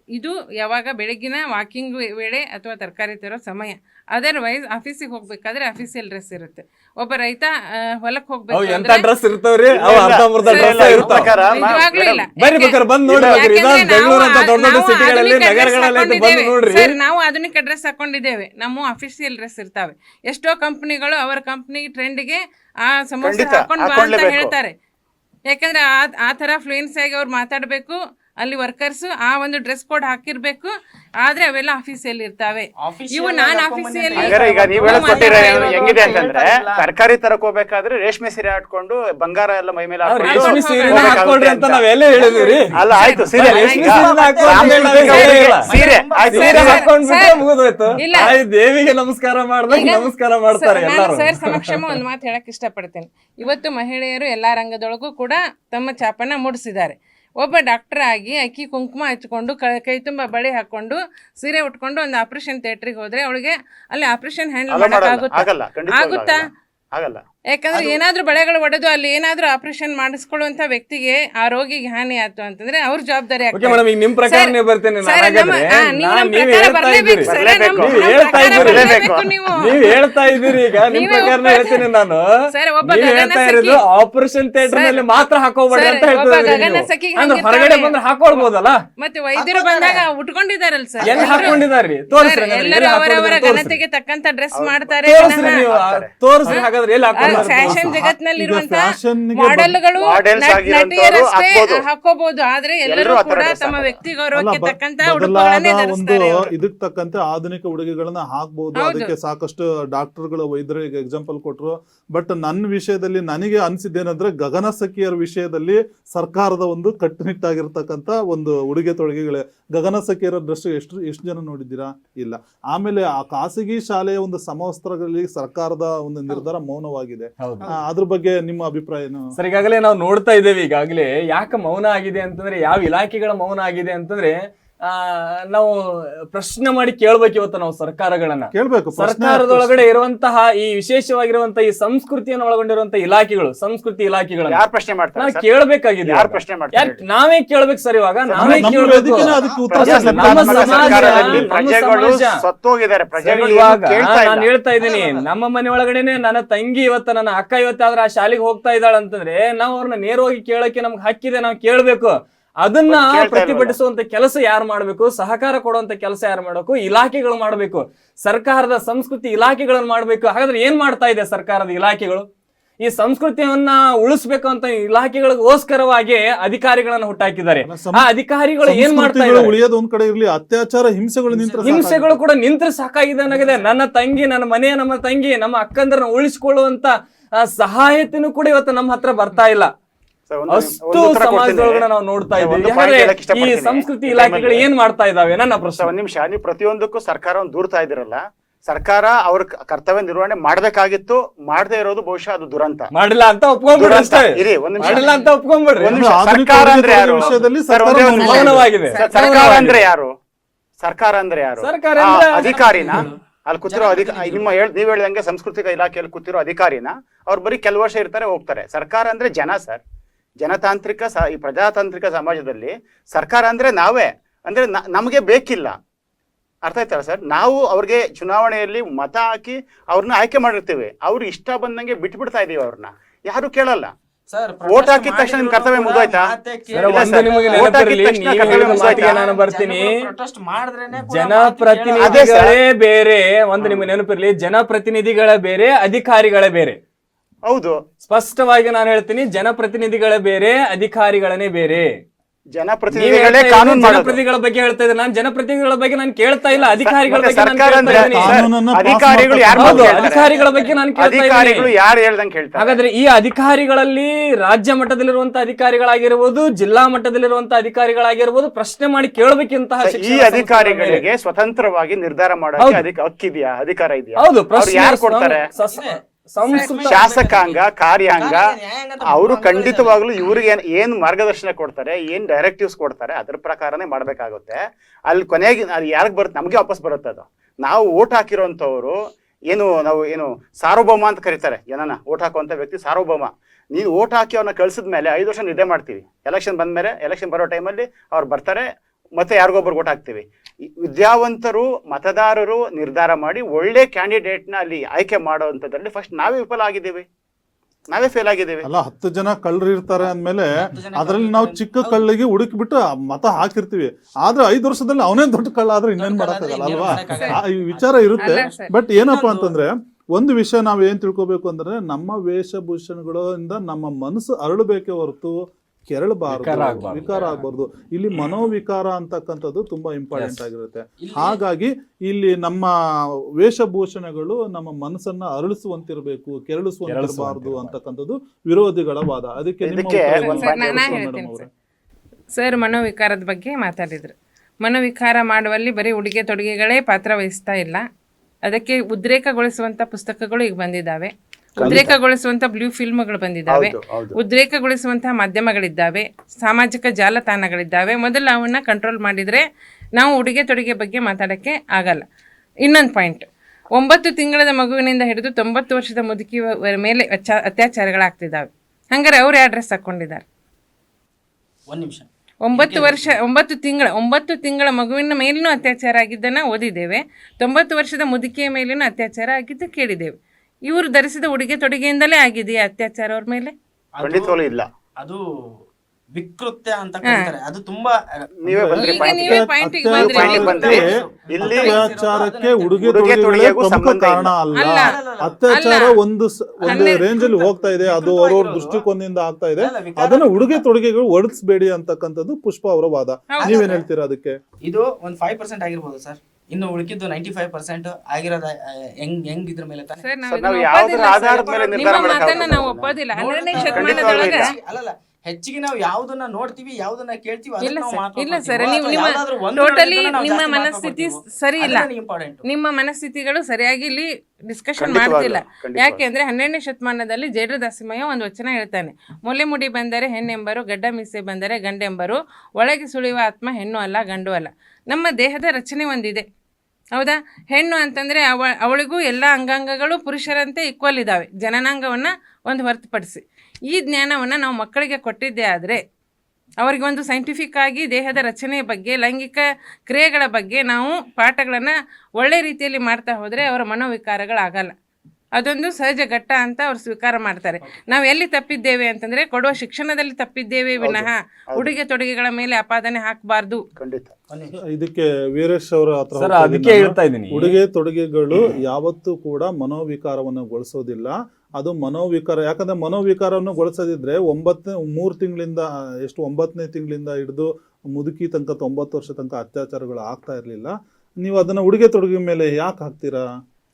ಇದು ಯಾವಾಗ ಬೆಳಗಿನ ವಾಕಿಂಗ್ ವೇಳೆ ಅಥವಾ ತರಕಾರಿ ತರೋ ಸಮಯ. ಅದರ್ವೈಸ್ ಆಫೀಸಿಗೆ ಹೋಗ್ಬೇಕಾದ್ರೆ ಆಫೀಸಿಯಲ್ ಡ್ರೆಸ್ ಇರುತ್ತೆ. ಒಬ್ಬ ರೈತ ಹೊಲಕ್ಕೆ ಹೋಗ್ಬೇಕು ಎಂತ ಡ್ರೆಸ್ ಇರ್ತಾವ್ರಿ? ಅರ್ಧ ಮುರ್ಧ ಡ್ರೆಸ್ ಇಲ್ಲ, ಪ್ರಕಾರ ಮಾ- ನಿಜವಾಗ್ಲೂ ಇಲ್ಲ. ಮೇಡಮ್, ಬರ್ರಿ ಯಾಕೆ- ಬೇಕಾದ್ರೆ ಬಂದ್ ನೋಡಿ ನಾವು ಬೆಂಗಳೂರು ಅಂತ ದೊಡ್ಡ ದೊಡ್ಡ ಸಿಟಿಗಳಲ್ಲಿ ಆಧುನಿಕ ನಗರಗಳಲ್ಲಿ ಬಂದು ಹಾಕೊಂಡಿದ್ದೇವೆ. ನೋಡ್ರಿ. ಸರ್ ನಾವು ಆಧುನಿಕ ಡ್ರೆಸ್ ಹಾಕೊಂಡಿದ್ದೇವೆ. ನಮ್ಮ ಅಫಿಷಿಯಲ್ ಡ್ರೆಸ್ ಇರ್ತಾವೆ. ಎಷ್ಟೋ ಕಂಪನಿಗಳು ಅವರ ಕಂಪ್ನಿ ಟ್ರೆಂಡ್ಗೆ ಆ ಸಮಸ್ಯೆ ಹಾಕೊಂಡು ಬಾ ಅಂತ ಹೇಳ್ತಾರೆ. ಯಾಕಂದ್ರೆ ಆ ಆ ತರ ಫ್ಲೂಯೆನ್ಸ್ ಆಗಿ ಅವ್ರು ಮಾತಾಡಬೇಕು. ಅಲ್ಲಿ ವರ್ಕರ್ಸ್ ಆ ಒಂದು ಡ್ರೆಸ್ ಕೋಡ್ ಹಾಕಿರ್ಬೇಕು. ಆದ್ರೆ ಅವೆಲ್ಲ ಆಫೀಸಿಯಲ್ಲಿ ಇರ್ತಾವೆ. ಇವು ನಾನ್ ಆಫೀಸಿಯಲ್ಲಿ ಹಂಗಾರೆ ಈಗ ನೀವು ಹೇಳಕ್ ಕೊಟ್ಟಿರೋ ಹೆಂಗಿದೆ ಅಂತಂದ್ರೆ ತರಕಾರಿ ತರಕ್ ಹೋಗ್ಬೇಕಾದ್ರೆ ರೇಷ್ಮೆ ಸೀರೆ ಹಾಕೊಂಡು ಬಂಗಾರ ಎಲ್ಲ ಮೈ ಮೇಲೆ ಹಾಕೊಂಡು ರೇಷ್ಮೆ ಸೀರೆನ ಹೋಗ್ಬೇಕಾಗುತ್ತೆ ಹಾಕೊಳ್ರಿ ಅಂತ ಅಂತ. ನಾವೆಲ್ಲ ಹೇಳಿದ್ವಿ ಅಲ್ಲ ಆಯ್ತು ಸೀರೆ. ರೇಷ್ಮೆ ಈಗ ಸೀರೆನ ಹೇಳಿಲ್ಲ. ಸೀರೆ ಆಯ್ತು ಸೀರೆ ಸೀರೆ. ಹಾಕೊಂಡ್ಬಿಟ್ರೆ ಸರ್, ಮುಗಿದೋಯ್ತು. ಇಲ್ಲ. ಆಯ್ ದೇವಿಗೆ ನಮಸ್ಕಾರ ಮಾಡ್ದಾಗ ನಮಸ್ಕಾರ ಮಾಡ್ತಾರೆ ನಾನು ಎಲ್ಲಾರು. ಸರ್ ಸಮಕ್ಷಮ ಒಂದು ಮಾತು ಹೇಳಕ್ ಇಷ್ಟಪಡ್ತೇನೆ. ಇವತ್ತು ಮಹಿಳೆಯರು ಎಲ್ಲಾ ರಂಗದೊಳಗೂ ಕೂಡ ತಮ್ಮ ಚಾಪನ್ನ ಮೂಡಿಸಿದ್ದಾರೆ. ಒಬ್ಬ ಡಾಕ್ಟರ್ ಆಗಿ ಅಕ್ಕಿ ಕುಂಕುಮ ಹಚ್ಕೊಂಡು ಕ- ಕೈ ತುಂಬ ಬಳೆ ಹಾಕೊಂಡು ಸೀರೆ ಉಟ್ಕೊಂಡು ಒಂದು ಆಪರೇಷನ್ ಥಿಯೇಟ್ರಿಗೆ ಹೋದ್ರೆ ಅವಳಿಗೆ ಅಲ್ಲಿ ಆಪರೇಷನ್ ಹ್ಯಾಂಡಲ್ ಮಾಡೋಕ್ಕಾಗುತ್ತಾ? ಆಗುತ್ತಾ? ಆಗಲ್ಲ. ಯಾಕಂದ್ರೆ ಏನಾದ್ರೂ ಬಳೆಗಳು ಒಡೆದು ಅಲ್ಲಿ ಏನಾದ್ರೂ ಆಪರೇಷನ್ ಮಾಡಿಸ್ಕೊಳ್ಳುವಂತ ವ್ಯಕ್ತಿಗೆ ಆ ರೋಗಿಗೆ ಹಾನಿ ಆಯ್ತು ಅಂತಂದ್ರೆ ಅವ್ರ ಜವಾಬ್ದಾರಿ ಓಕೆ ಆಗ್ತದೆ. ಮೇಡಮ್ ಈಗ ನಿಮ್ ಪ್ರಕಾರ ಸರ್, ನೀವು ಬರ್ತೇನೆ ಸರ್, ನಮ್ಮ- ಆ, ನೀವು ನಮ್ಮ ಪ್ರಕಾರ ಹೇಳ್ತಾ ಬರ್ಲೇಬೇಕು ಸರ್, ನಮ್ಮ- ನೀವು ಹೇಳ್ತಾ ಪ್ರಕಾರ ಇದ್ದೀರಿ. ಬರ್ಲೇಬೇಕು ನೀವು. ನೀವ್ ಹೇಳ್ತಾ ಇದ್ದೀರಿ ಈಗ. ನಿಮ್ ನೀವೇ ಪ್ರಕಾರ ಒಪ್ಪ- ಹೇಳ್ತೀನಿ ನಾನು. ಸರ್, ಒಬ್ಬ ನೀವ್ ಗಗನ ಹೇಳ್ತಾ ಸಖಿ. ಇರೋದು ಆಪರೇಷನ್ ಥಿಯೇಟರ್ ಸರ್, ನಲ್ಲಿ ಮಾತ್ರ ಹಾಕೋಬೇಡಿ ಅಂತ ಒಬ್ಬ ಹೇಳ್ತಾ ಇದ್ದೀರಿ ಗಗನ ನೀವು. ಸಖಿಗೆ ಅಂದ್ರೆ. ಹೊರಗಡೆ ಬಂದ್ರೆ ಹಾಕೊಳ್ಬೋದಲ್ಲ? ಮತ್ತೆ ವೈದ್ಯರು ಬಂದಾಗ ಉಟ್ಕೊಂಡಿದಾರಲ್ಲ ಸರ್. ಎಲ್ಲಿ ಹಾಕೊಂಡಿದಾರ್ರಿ? ಸರ್, ತೋರಿಸ್ರಿ ಎಲ್ಲರೂ ಅವರವರ ಘನತೆಗೆ ತಕ್ಕಂತ ಡ್ರೆಸ್ ಮಾಡ್ತಾರೆ ತೋರಿಸ್ರಿ ನೀವು ತೋರಿಸ್ರಿ ಹಾಗಾದ್ರೆ ಎಲ್ಲಿ ಹಾಕೊಂಡಿದ್ದಾರೆ ಫ್ಯಾಷನ್ ಜಗತ್ನಲ್ಲಿರುವಂತ ಮಾಡೆಲ್ಗಳು ನಟಿಯರಷ್ಟೇ. ಹಾಕೋಬಹುದು ಆದ್ರೆ ಎಲ್ಲರೂ ಕೂಡ ತಮ್ಮ. ವ್ಯಕ್ತಿ ಗೌರವಕ್ಕೆ ತಕ್ಕಂತ ಉಡುಪುಗಳನ್ನೇ ಧರಿಸ್ತಾರೆ ಇದಕ್ ತಕ್ಕಂತೆ ಆಧುನಿಕ ಉಡುಗೆಗಳನ್ನ ಹಾಕ್ಬೋದು. ಅದಕ್ಕೆ ಸಾಕಷ್ಟು ಡಾಕ್ಟರ್ಗಳು ಈಗ ಎಕ್ಸಾಂಪಲ್ ಕೊಟ್ರು. ಬಟ್ ನನ್ನ ವಿಷಯದಲ್ಲಿ ನನಗೆ ಅನ್ಸಿದ್ದೇನಂದ್ರೆ ಗಗನ ಸಖಿಯರ ವಿಷಯದಲ್ಲಿ ಸರ್ಕಾರದ ಒಂದು ಕಟ್ಟುನಿಟ್ಟಾಗಿರ್ತಕ್ಕಂಥ ಒಂದು ಉಡುಗೆ ತೊಡುಗೆಗಳೇ. ಗಗನ ಸಖಿಯರ ಡ್ರೆಸ್ ಎಷ್ಟು ಎಷ್ಟು ಜನ ನೋಡಿದ್ದೀರಾ? ಇಲ್ಲ. ಆಮೇಲೆ ಆ ಖಾಸಗಿ ಶಾಲೆಯ ಒಂದು ಸಮವಸ್ತ್ರಗಳಲ್ಲಿ ಸರ್ಕಾರದ ಒಂದು ನಿರ್ಧಾರ ಮೌನವಾಗಿದೆ. ಹೌದು. ಆ, ಅದ್ರ ಬಗ್ಗೆ ನಿಮ್ಮ ಅಭಿಪ್ರಾಯ ಏನು? ಸರ್ ಈಗಾಗಲೇ ನಾವು ನೋಡ್ತಾ ಇದ್ದೇವೆ ಈಗಾಗಲೇ. ಯಾಕೆ ಮೌನ ಆಗಿದೆ ಅಂತಂದ್ರೆ ಯಾವ ಇಲಾಖೆಗಳ ಮೌನ ಆಗಿದೆ ಅಂತಂದ್ರೆ ನಾವು ಪ್ರಶ್ನೆ ಮಾಡಿ ಕೇಳ್ಬೇಕು ಇವತ್ತು ನಾವು ಸರ್ಕಾರಗಳನ್ನ. ಕೇಳ್ಬೇಕು ಸರ್ಕಾರದೊಳಗಡೆ ಇರುವಂತಹ ಈ ವಿಶೇಷವಾಗಿರುವಂತಹ ಈ ಸಂಸ್ಕೃತಿಯನ್ನು ಒಳಗೊಂಡಿರುವಂತಹ ಇಲಾಖೆಗಳು ಸಂಸ್ಕೃತಿ ಇಲಾಖೆಗಳು ಯಾರು ಪ್ರಶ್ನೆ ಮಾಡ್ತಾರೆ ನಾವು? ಕೇಳ್ಬೇಕಾಗಿದೆ ಯಾರು ಪ್ರಶ್ನೆ ಮಾಡ್ತಾರೆ ನಾವೇ ಕೇಳ್ಬೇಕು ಸರ್ ಇವಾಗ. ನಾವೇ ನಮ್ಮ ಕೇಳ್ಬೇಕು ನಾನು ಹೇಳ್ತಾ ಇದ್ದೀನಿ. ನಮ್ಮ ಮನೆ ಒಳಗಡೆನೆ ನನ್ನ ತಂಗಿ ಇವತ್ತ ನನ್ನ ಅಕ್ಕ ಇವತ್ತಾದ್ರೆ ಆ ಶಾಲೆಗೆ ಹೋಗ್ತಾ ಇದ್ದಾಳೆ ಅಂತಂದ್ರೆ ನಾವು ಅವ್ರನ್ನ ನೇರವಾಗಿ ಕೇಳಕ್ಕೆ ನಮ್ಗೆ ಹಕ್ಕಿದೆ. ನಾವು ಕೇಳ್ಬೇಕು. ಅದನ್ನ ಪ್ರತಿಭಟಿಸುವಂತ ಕೆಲಸ ಯಾರು ಮಾಡ್ಬೇಕು? ಸಹಕಾರ ಕೊಡುವಂತ ಕೆಲಸ ಯಾರು ಮಾಡ್ಬೇಕು? ಇಲಾಖೆಗಳು ಮಾಡ್ಬೇಕು. ಸರ್ಕಾರದ ಸಂಸ್ಕೃತಿ ಇಲಾಖೆಗಳನ್ನ ಮಾಡ್ಬೇಕು. ಹಾಗಾದ್ರೆ ಏನ್ ಮಾಡ್ತಾ ಇದೆ ಸರ್ಕಾರದ ಇಲಾಖೆಗಳು? ಈ ಸಂಸ್ಕೃತಿಯನ್ನ ಉಳಿಸ್ಬೇಕು ಅಂತ ಇಲಾಖೆಗಳಿಗೋಸ್ಕರವಾಗಿ ಅಧಿಕಾರಿಗಳನ್ನ ಹುಟ್ಟಾಕಿದ್ದಾರೆ. ಆ ಅಧಿಕಾರಿಗಳು ಏನ್ ಮಾಡ್ತಾ ಉಳಿಯೋದು ಒಂದ್ ಕಡೆ ಇರ್ಲಿ ಅತ್ಯಾಚಾರ ಹಿಂಸೆಗಳು ನಿಂತ್ರೆ ಹಿಂಸೆಗಳು ಕೂಡ ನಿಂತ್ರ ಸಾಕಾಗಿದೆ ಅನ್ನಗಿದೆ. ನನ್ನ ತಂಗಿ ನನ್ನ ಮನೆಯ ನಮ್ಮ ತಂಗಿ ನಮ್ಮ ಅಕ್ಕಂದ್ರನ್ನ ಉಳಿಸ್ಕೊಳ್ಳುವಂತ ಆ, ಸಹಾಯತೆನೂ ಕೂಡ ಇವತ್ತು ನಮ್ಮ ಹತ್ರ ಬರ್ತಾ ಇಲ್ಲ. ಅಷ್ಟು ಒಂದು ಸಮಾಜದೊಳಗಡೆ ನಾವು ನೋಡ್ತಾ ಇದ್ದೀವಿ. ಯಾಕಂದ್ರೆ ಈ ಸಂಸ್ಕೃತಿ ಇಲಾಖೆಗಳು ಏನ್ ಮಾಡ್ತಾ ಇದಾವೆ ನನ್ನ ಪ್ರಶ್ನೆ. ಒಂದ್ ನಿಮಿಷ. ನೀವು ಪ್ರತಿಯೊಂದಕ್ಕೂ ಸರ್ಕಾರವನ್ನು ದೂರ್ತಾ ಇದ್ದೀರಲ್ಲ ಸರ್ಕಾರ ಅವ್ರ ಕರ್ತವ್ಯ ನಿರ್ವಹಣೆ ಮಾಡ್ಬೇಕಾಗಿತ್ತು ಮಾಡದೇ ಇರೋದು ಬಹುಶಃ ಅದು ದುರಂತ. ಮಾಡಿಲ್ಲ ಅಂತ ಇರಿ ಒಂದ್ ಮಾಡಿಲ್ಲ ಅಂತ ಒಪ್ಕೊಂಡ್ಬಿಡ್ರಿ. ಸರ್ಕಾರ ಅಂದ್ರೆ ಯಾರು? ವಿಷಯದಲ್ಲಿ ಸರ್ಕಾರ ಅಂದ್ರೆ ಯಾರು? ಸರ್ಕಾರ ಅಂದ್ರೆ ಯಾರು? ಸರ್ಕಾರ ಅಂದ್ರೆ- ಅಧಿಕಾರಿನ? ಅಲ್ಲಿ ಕೂತಿರೋ ಅಧಿಕ ನಿಮ್ಮ ಹೇಳ್ ನೀವ್ ಹೇಳ್ದಂಗೆ ಸಾಂಸ್ಕೃತಿಕ ಇಲಾಖೆಯಲ್ಲಿ ಕೂತಿರೋ ಅಧಿಕಾರಿನ? ಅವ್ರು ಬರೀ ಕೆಲವು ವರ್ಷ ಇರ್ತಾರೆ ಹೋಗ್ತಾರೆ. ಸರ್ಕಾರ ಅಂದ್ರೆ ಜನ ಸರ್. ಜನತಾಂತ್ರಿಕ ಸ- ಈ ಪ್ರಜಾತಾಂತ್ರಿಕ ಸಮಾಜದಲ್ಲಿ ಸರ್ಕಾರ ಅಂದ್ರೆ ನಾವೇ. ಅಂದ್ರೆ ನ- ನಮಗೆ ಬೇಕಿಲ್ಲ. ಅರ್ಥ ಆಯ್ತಲ್ಲ ಸರ್? ನಾವು ಅವ್ರಿಗೆ ಚುನಾವಣೆಯಲ್ಲಿ ಮತ ಹಾಕಿ ಅವ್ರನ್ನ ಆಯ್ಕೆ ಮಾಡಿರ್ತೀವಿ. ಅವ್ರು ಇಷ್ಟ ಬಂದಂಗೆ ಬಿಟ್ಬಿಡ್ತಾ ಇದೀವಿ ಅವ್ರನ್ನ. ಯಾರು ಕೇಳಲ್ಲ. ಸರ್ vote ಹಾಕಿದ ತಕ್ಷಣ ನಿಮ್ ಕರ್ತವ್ಯ ಮುಗ್ದೋಯ್ತಾ? ಜನಪ್ರತಿನಿಧಿಗಳೇ ಬೇರೆ. ಒಂದು ನಿಮಗೆ ನೆನಪಿರ್ಲಿ ಜನಪ್ರತಿನಿಧಿಗಳೇ ಬೇರೆ ಅಧಿಕಾರಿಗಳೇ ಬೇರೆ. ಹೌದು. ಸ್ಪಷ್ಟವಾಗಿ ನಾನು ಹೇಳ್ತೀನಿ ಜನಪ್ರತಿನಿಧಿಗಳೇ ಬೇರೆ ಅಧಿಕಾರಿಗಳನ್ನೇ ಬೇರೆ. ಜನಪ್ರತಿನಿಧಿಗಳೇ ಹೇಳ್ತಾ ಕಾನೂನು ಜನಪ್ರತಿನಿಧಿಗಳ ಬಗ್ಗೆ ಹೇಳ್ತಾ ಇದ್ದೀನಿ. ನಾನು ಜನಪ್ರತಿನಿಧಿಗಳ ಬಗ್ಗೆ ನಾನು ಕೇಳ್ತಾ ಇಲ್ಲ. ಅಧಿಕಾರಿಗಳ ಬಗ್ಗೆ ನಾನು ಸರ್ಕಾರ ಕೇಳ್ತಾ ಅಂದ್ರೆ ಇದ್ದೀನಿ. ಕಾನೂನನ್ನ pass ಅಧಿಕಾರಿಗಳು ಯಾರು ಹೌದು, ಅಧಿಕಾರಿಗಳ ಬಗ್ಗೆ ನಾನು ಕೇಳ್ತಾ ಅಧಿಕಾರಿಗಳು ಇದ್ದೀನಿ. ಯಾರು ಹೇಳ್ದಂಗೆ ಹೇಳ್ತಾರೆ ಹಾಗಾದ್ರೆ ಈ ಅಧಿಕಾರಿಗಳಲ್ಲಿ ರಾಜ್ಯ ಮಟ್ಟದಲ್ಲಿರುವಂತಹ ಅಧಿಕಾರಿಗಳಾಗಿರ್ಬೋದು ಜಿಲ್ಲಾ ಮಟ್ಟದಲ್ಲಿರುವಂತಹ ಅಧಿಕಾರಿಗಳಾಗಿರ್ಬೋದು ಪ್ರಶ್ನೆ ಮಾಡಿ ಕೇಳಬೇಕಿಂತಹ ಈ. ಅಧಿಕಾರಿಗಳಿಗೆ ಸ್ವತಂತ್ರವಾಗಿ ನಿರ್ಧಾರ ಮಾಡೋಕೆ ಹೌದು. ಅದಕ್ಕೆ ಹಕ್ಕಿದೆಯಾ? ಅಧಿಕಾರ ಇದೆಯಾ? ಹೌದು ಅವ್ರು ಪ್ರಶ್ನೆ ಯಾರು ಕೊಡ್ತಾರೆ? ಸಂ- ಸ- ಸಂಸ್ಕೃತ ಶಾಸಕಾಂಗ ಕಾರ್ಯಾಂಗ ಅವರು ಖಂಡಿತವಾಗ್ಲೂ ಇವ್ರಿಗೆ ಏನ್ ಏನ್ ಮಾರ್ಗದರ್ಶನ ಕೊಡ್ತಾರೆ ಏನ್ ಡೈರೆಕ್ಟಿವ್ಸ್ ಕೊಡ್ತಾರೆ ಅದ್ರ ಪ್ರಕಾರನೇ ಮಾಡ್ಬೇಕಾಗುತ್ತೆ. ಅಲ್ಲಿ ಕೊನೆಗೆ ಅದು ಯಾರಿಗೆ ಬರುತ್ತೆ ನಮಗೆ ವಾಪಸ್ ಬರುತ್ತೆ ಅದು. ನಾವು ಓಟ್ ಹಾಕಿರೋಂಥವ್ರು ಏನು ನಾವು ಏನು ಸಾರ್ವಭೌಮ ಅಂತ ಕರೀತಾರೆ ಜನನ ಓಟ್ ಹಾಕುವಂತ ವ್ಯಕ್ತಿ ಸಾರ್ವಭೌಮ. ನೀನು ಓಟ್ ಹಾಕಿ ಅವ್ರನ್ನ ಕಳ್ಸಿದ ಮೇಲೆ ಐದು ವರ್ಷ ನಿದ್ದೆ ಮಾಡ್ತೀವಿ. ಎಲೆಕ್ಷನ್ ಬಂದ್ಮೇಲೆ ಎಲೆಕ್ಷನ್ ಬರೋ ಟೈಮಲ್ಲಿ ಅವ್ರು ಬರ್ತಾರೆ ಮತ್ತೆ ಯಾರಿಗೊಬ್ಬರು ಓಟ್ ಹಾಕ್ತೀವಿ. ವಿದ್ಯಾವಂತರು ಮತದಾರರು ನಿರ್ಧಾರ ಮಾಡಿ ಒಳ್ಳೆ ಕ್ಯಾಂಡಿಡೇಟ್ನ ಅಲ್ಲಿ ಆಯ್ಕೆ ಮಾಡುವಂಥದ್ರಲ್ಲಿ ಫಸ್ಟ್ ನಾವೇ ವಿಫಲ ಆಗಿದ್ದೀವಿ. ನಾವೇ ಫೇಲ್ ಆಗಿದ್ದೇವೆ. ಅಲ್ಲ ಹತ್ತು ಜನ ಕಳ್ಳರು ಇರ್ತಾರೆ ಅಂದ್ಮೇಲೆ ಅದರಲ್ಲಿ ನಾವು ಚಿಕ್ಕ ಕಳ್ಳಿಗೆ ಹುಡುಕಿಬಿಟ್ಟು ಮತ ಹಾಕಿರ್ತೀವಿ. ಆದ್ರೆ ಐದು ವರ್ಷದಲ್ಲಿ ಅವನೇ ದೊಡ್ಡ ಕಳ್ಳ ಆದ್ರೆ ಇನ್ನೇನ್ ಮಾಡಕ್ಕಾಗಲ್ಲ ಅಲ್ವಾ? ಆ, ಈ ವಿಚಾರ ಇರುತ್ತೆ. ಬಟ್ ಏನಪ್ಪಾ ಅಂತಂದ್ರೆ ಒಂದು ವಿಷಯ ನಾವು ಏನ್ ತಿಳ್ಕೊಬೇಕು ಅಂದ್ರೆ ನಮ್ಮ ವೇಷಭೂಷಣಗಳಿಂದ ನಮ್ಮ ಮನಸ್ಸು ಅರಳಬೇಕೇ ಹೊರತು ಕೆರಳಬಾರದು ವಿಕಾರ ಆಗ್ಬಾರ್ದು. ಇಲ್ಲಿ ಮನೋವಿಕಾರ ಅಂತಕ್ಕಂಥದ್ದು ತುಂಬಾ ಇಂಪಾರ್ಟೆಂಟ್ ಆಗಿರುತ್ತೆ. ಹಾಗಾಗಿ ಇಲ್ಲಿ ನಮ್ಮ ವೇಷಭೂಷಣಗಳು ನಮ್ಮ ಮನಸ್ಸನ್ನ ಅರಳಿಸುವಂತಿರಬೇಕು ಕೆರಳಿಸುವಂತಿರಬಾರದು. ಅಂತಕ್ಕಂಥದ್ದು ವಿರೋಧಿಗಳ ವಾದ ಅದಕ್ಕೆ ಸರ್ ಮನೋವಿಕಾರದ ಬಗ್ಗೆ ಮಾತಾಡಿದ್ರು. ಮನೋವಿಕಾರ ಮಾಡುವಲ್ಲಿ ಬರೀ ಉಡುಗೆ ತೊಡುಗೆಗಳೇ ಪಾತ್ರ ವಹಿಸ್ತಾ ಇಲ್ಲ. ಅದಕ್ಕೆ ಉದ್ರೇಕಗೊಳಿಸುವಂತ ಪುಸ್ತಕಗಳು ಈಗ ಬಂದಿದ್ದಾವೆ. ಉದ್ರೇಕಗೊಳಿಸುವಂತ ಬ್ಲೂ ಫಿಲ್ಮ್ಗಳು ಬಂದಿದ್ದಾವೆ. ಹೌದು ಹೌದು. ಉದ್ರೇಕಗೊಳಿಸುವಂತಹ ಮಾಧ್ಯಮಗಳಿದ್ದಾವೆ. ಸಾಮಾಜಿಕ ಜಾಲತಾಣಗಳಿದ್ದಾವೆ. ಮೊದಲು ಅವನ್ನ ಕಂಟ್ರೋಲ್ ಮಾಡಿದ್ರೆ ನಾವು ಉಡುಗೆ ತೊಡುಗೆ ಬಗ್ಗೆ ಮಾತಾಡಕ್ಕೆ ಆಗಲ್ಲ. ಇನ್ನೊಂದು ಪಾಯಿಂಟ್ ಒಂಬತ್ತು ತಿಂಗಳದ ಮಗುವಿನಿಂದ ಹಿಡಿದು ತೊಂಬತ್ತು ವರ್ಷದ ಮುದುಕಿ ಮೇಲೆ ಅಚ್ಚ- ಅತ್ಯಾಚಾರಗಳಾಗ್ತಿದ್ದಾವೆ. ಹಂಗಾರೆ ಅವ್ರು ಯಾವ ಡ್ರೆಸ್ ಹಾಕೊಂಡಿದ್ದಾರೆ? ಒಂದ್ ನಿಮಿಷ. ಒಂಬತ್ತು ವರ್ಷ ಒಂಬತ್ತು ತಿಂಗಳ ಒಂಬತ್ತು ತಿಂಗಳ ಮಗುವಿನ ಮೇಲೂ ಅತ್ಯಾಚಾರ ಆಗಿದ್ದನ್ನು ಓದಿದ್ದೇವೆ. ತೊಂಬತ್ತು ವರ್ಷದ ಮುದುಕಿಯ ಮೇಲಿನ ಅತ್ಯಾಚಾರ ಆಗಿದ್ದು ಕೇಳಿದ್ದೇವೆ. ಇವರು ಧರಿಸಿದ ಉಡುಗೆ ತೊಡುಗೆಯಿಂದಲೇ ಆಗಿದೆಯಾ ಅತ್ಯಾಚಾರ ಅವ್ರ ಮೇಲೆ? ಖಂಡಿತವಾಗ್ಲೂ ಇಲ್ಲ. ಅದು ವಿಕೃತ್ಯ ಅಂತ ಕರೀತಾರೆ. ಅದು ತುಂಬಾ ನೀವೇ ಬಂದ್ರಿ ಈಗ ನೀವೇ ಬಂದ್ರಿ. ಇಲ್ಲಿ ಬಂದ್ರೆ. ಇಲ್ಲಿ ಅತ್ಯಾಚಾರಕ್ಕೆ ಉಡುಗೆ ಉಡುಗೆ ತೊಡುಗೆಗೂ ಪ್ರಮುಖ ಸಂಬಂಧ ಕಾರಣ. ಅಲ್ಲ. ಅಲ್ಲ. ಅತ್ಯಾಚಾರ ಅಲ್ಲ. ಒಂದು ಸ- ಒಂದು ರೇಂಜ್ ಅಲ್ಲಿ ಹೋಗ್ತಾ ಇದೆ. ಅದು ಅವ್ರವ್ರ ದೃಷ್ಟಿಕೋನದಿಂದ ಆಗ್ತಾ ಇದೆ. ಅದನ್ನ ಉಡುಗೆ ತೊಡುಗೆಗಳು ಒಡಿಸ್ಬೇಡಿ ಅಂತಕ್ಕಂಥದ್ದು ಪುಷ್ಪ ಅವರ ವಾದ. ಹೌದು. ನೀವೇನ್ ಹೇಳ್ತೀರಾ ಅದಕ್ಕೆ? ಇದು ಒಂದ್ ಫೈವ್ ಪರ್ಸೆಂಟ್ ಆಗಿರ್ಬೋದು ಸರ್. ಇನ್ನು ಉಳಿಕಿದ್ದು ನೈಂಟಿ ಫೈವ್ ಪರ್ಸೆಂಟ್ ಆಗಿರೋದ ಹೆಂಗ್ ಹೆಂಗ್ ಇದ್ರ ಮೇಲೆ ತಾನೆ? ಸರ್ ನಾವು ನಾವು ಯಾವ್ದ್ರ ಆಧಾರದ. ಮೇಲೆ ನಿಮ್ಮ ನಿರ್ಧಾರ ಮಾತನ್ನ ನಾವು ಒಪ್ಪೋದಿಲ್ಲ. ಹನ್ನೆರಡನೇ ಶತಮಾನದೊಳಗೆ ಅಲ್ಲಲ್ಲ ಹೆಚ್ಚಿಗೆ ನಾವು ಯಾವ್ದನ್ನ ನೋಡ್ತೀವಿ ಯಾವ್ದನ್ನ ಕೇಳ್ತೀವಿ ಇಲ್ಲ ಅದನ್ನ ನಾವು ಸರ್. ಇಲ್ಲ ಸರ್ ನೀವು ನಿಮ್ಮ ಯಾವ್ದಾದ್ರು ಒಂದು ಟೋಟಲಿ ನಾವು ನಿಮ್ಮ ಜಾಸ್ತಿ ಮನಸ್ಥಿತಿ ಮಾತಾಡ್ಕೊತೀವಿ. ಸರಿ ಇಲ್ಲ. important. ನಿಮ್ಮ ಮನಸ್ಥಿತಿಗಳು ಸರಿಯಾಗಿ ಇಲ್ಲಿ ಡಿಸ್ಕಷನ್ ಖಂಡಿತವಾಗ್ಲೂ, ಮಾಡ್ತಿಲ್ಲ. ಖಂಡಿತವಾಗ್ಲೂ. ಯಾಕೆಂದ್ರೆ ಹನ್ನೆರಡನೇ ಶತಮಾನದಲ್ಲಿ ಜೇಡ್ರ ದಾಸಿಮಯ್ಯ ಒಂದು ವಚನ ಹೇಳ್ತಾನೆ. ಮೊಲೆ ಮುಡಿ ಬಂದರೆ ಹೆಣ್ಣೆಂಬರು ಗಡ್ಡ ಮೀಸೆ ಬಂದರೆ ಗಂಡೆಂಬರು ಒಳಗೆ ಸುಳಿಯುವ ಆತ್ಮ ಹೆಣ್ಣು ಅಲ್ಲ ಗಂಡು ಅಲ್ಲ. ನಮ್ಮ ದೇಹದ ರಚನೆ ಒಂದಿದೆ. ಹೌದಾ? ಹೆಣ್ಣು ಅಂತಂದರೆ ಅವ ಅವಳಿಗೂ ಎಲ್ಲ ಅಂಗಾಂಗಗಳು ಪುರುಷರಂತೆ ಈಕ್ವಲ್ ಇದ್ದಾವೆ ಜನನಾಂಗವನ್ನು ಒಂದು ಹೊರತುಪಡಿಸಿ. ಈ ಜ್ಞಾನವನ್ನು ನಾವು ಮಕ್ಕಳಿಗೆ ಕೊಟ್ಟಿದ್ದೇ ಆದರೆ, ಅವರಿಗೆ ಒಂದು ಸೈಂಟಿಫಿಕ್ ಆಗಿ ದೇಹದ ರಚನೆಯ ಬಗ್ಗೆ, ಲೈಂಗಿಕ ಕ್ರಿಯೆಗಳ ಬಗ್ಗೆ ನಾವು ಪಾಠಗಳನ್ನು ಒಳ್ಳೆ ರೀತಿಯಲ್ಲಿ ಮಾಡ್ತಾ ಹೋದರೆ ಅವರ ಮನೋವಿಕಾರಗಳಾಗಲ್ಲ. ಅದೊಂದು ಸಹಜ ಘಟ್ಟ ಅಂತ ಅವ್ರು ಸ್ವೀಕಾರ ಮಾಡ್ತಾರೆ. ನಾವು ಎಲ್ಲಿ ತಪ್ಪಿದ್ದೇವೆ ಅಂತಂದ್ರೆ ಕೊಡುವ ಶಿಕ್ಷಣದಲ್ಲಿ ತಪ್ಪಿದ್ದೇವೆ ವಿನಃ ಉಡುಗೆ ತೊಡುಗೆಗಳ ಮೇಲೆ ಅಪಾದನೆ ಹಾಕಬಾರ್ದು. ಖಂಡಿತ. ಇದಕ್ಕೆ ವೀರೇಶ್ ಅವರ ಹತ್ರ ಸರ್ ಅದಕ್ಕೆ ಹೇಳ್ತಾ ಇದ್ದೀನಿ. ಉಡುಗೆ ತೊಡುಗೆಗಳು ಯಾವತ್ತೂ ಕೂಡ ಮನೋವಿಕಾರವನ್ನು ಗೊಳಿಸೋದಿಲ್ಲ. ಅದು ಮನೋವಿಕಾರ ಯಾಕಂದ್ರೆ ಮನೋವಿಕಾರವನ್ನು ಗೊಳಿಸದಿದ್ರೆ ಒಂಬತ್ತನೇ ಮೂರು ತಿಂಗಳಿಂದ ಎಷ್ಟು ಒಂಬತ್ತನೇ ತಿಂಗಳಿಂದ ಹಿಡಿದು ಮುದುಕಿ ತನಕ ತೊಂಬತ್ತು ವರ್ಷ ತನಕ ಅತ್ಯಾಚಾರಗಳು ಆಗ್ತಾ ಇರಲಿಲ್ಲ. ನೀವು ಅದನ್ನ ಉಡುಗೆ ತೊಡುಗೆ ಮೇಲೆ ಯಾಕೆ ಹಾಕ್ತೀರಾ?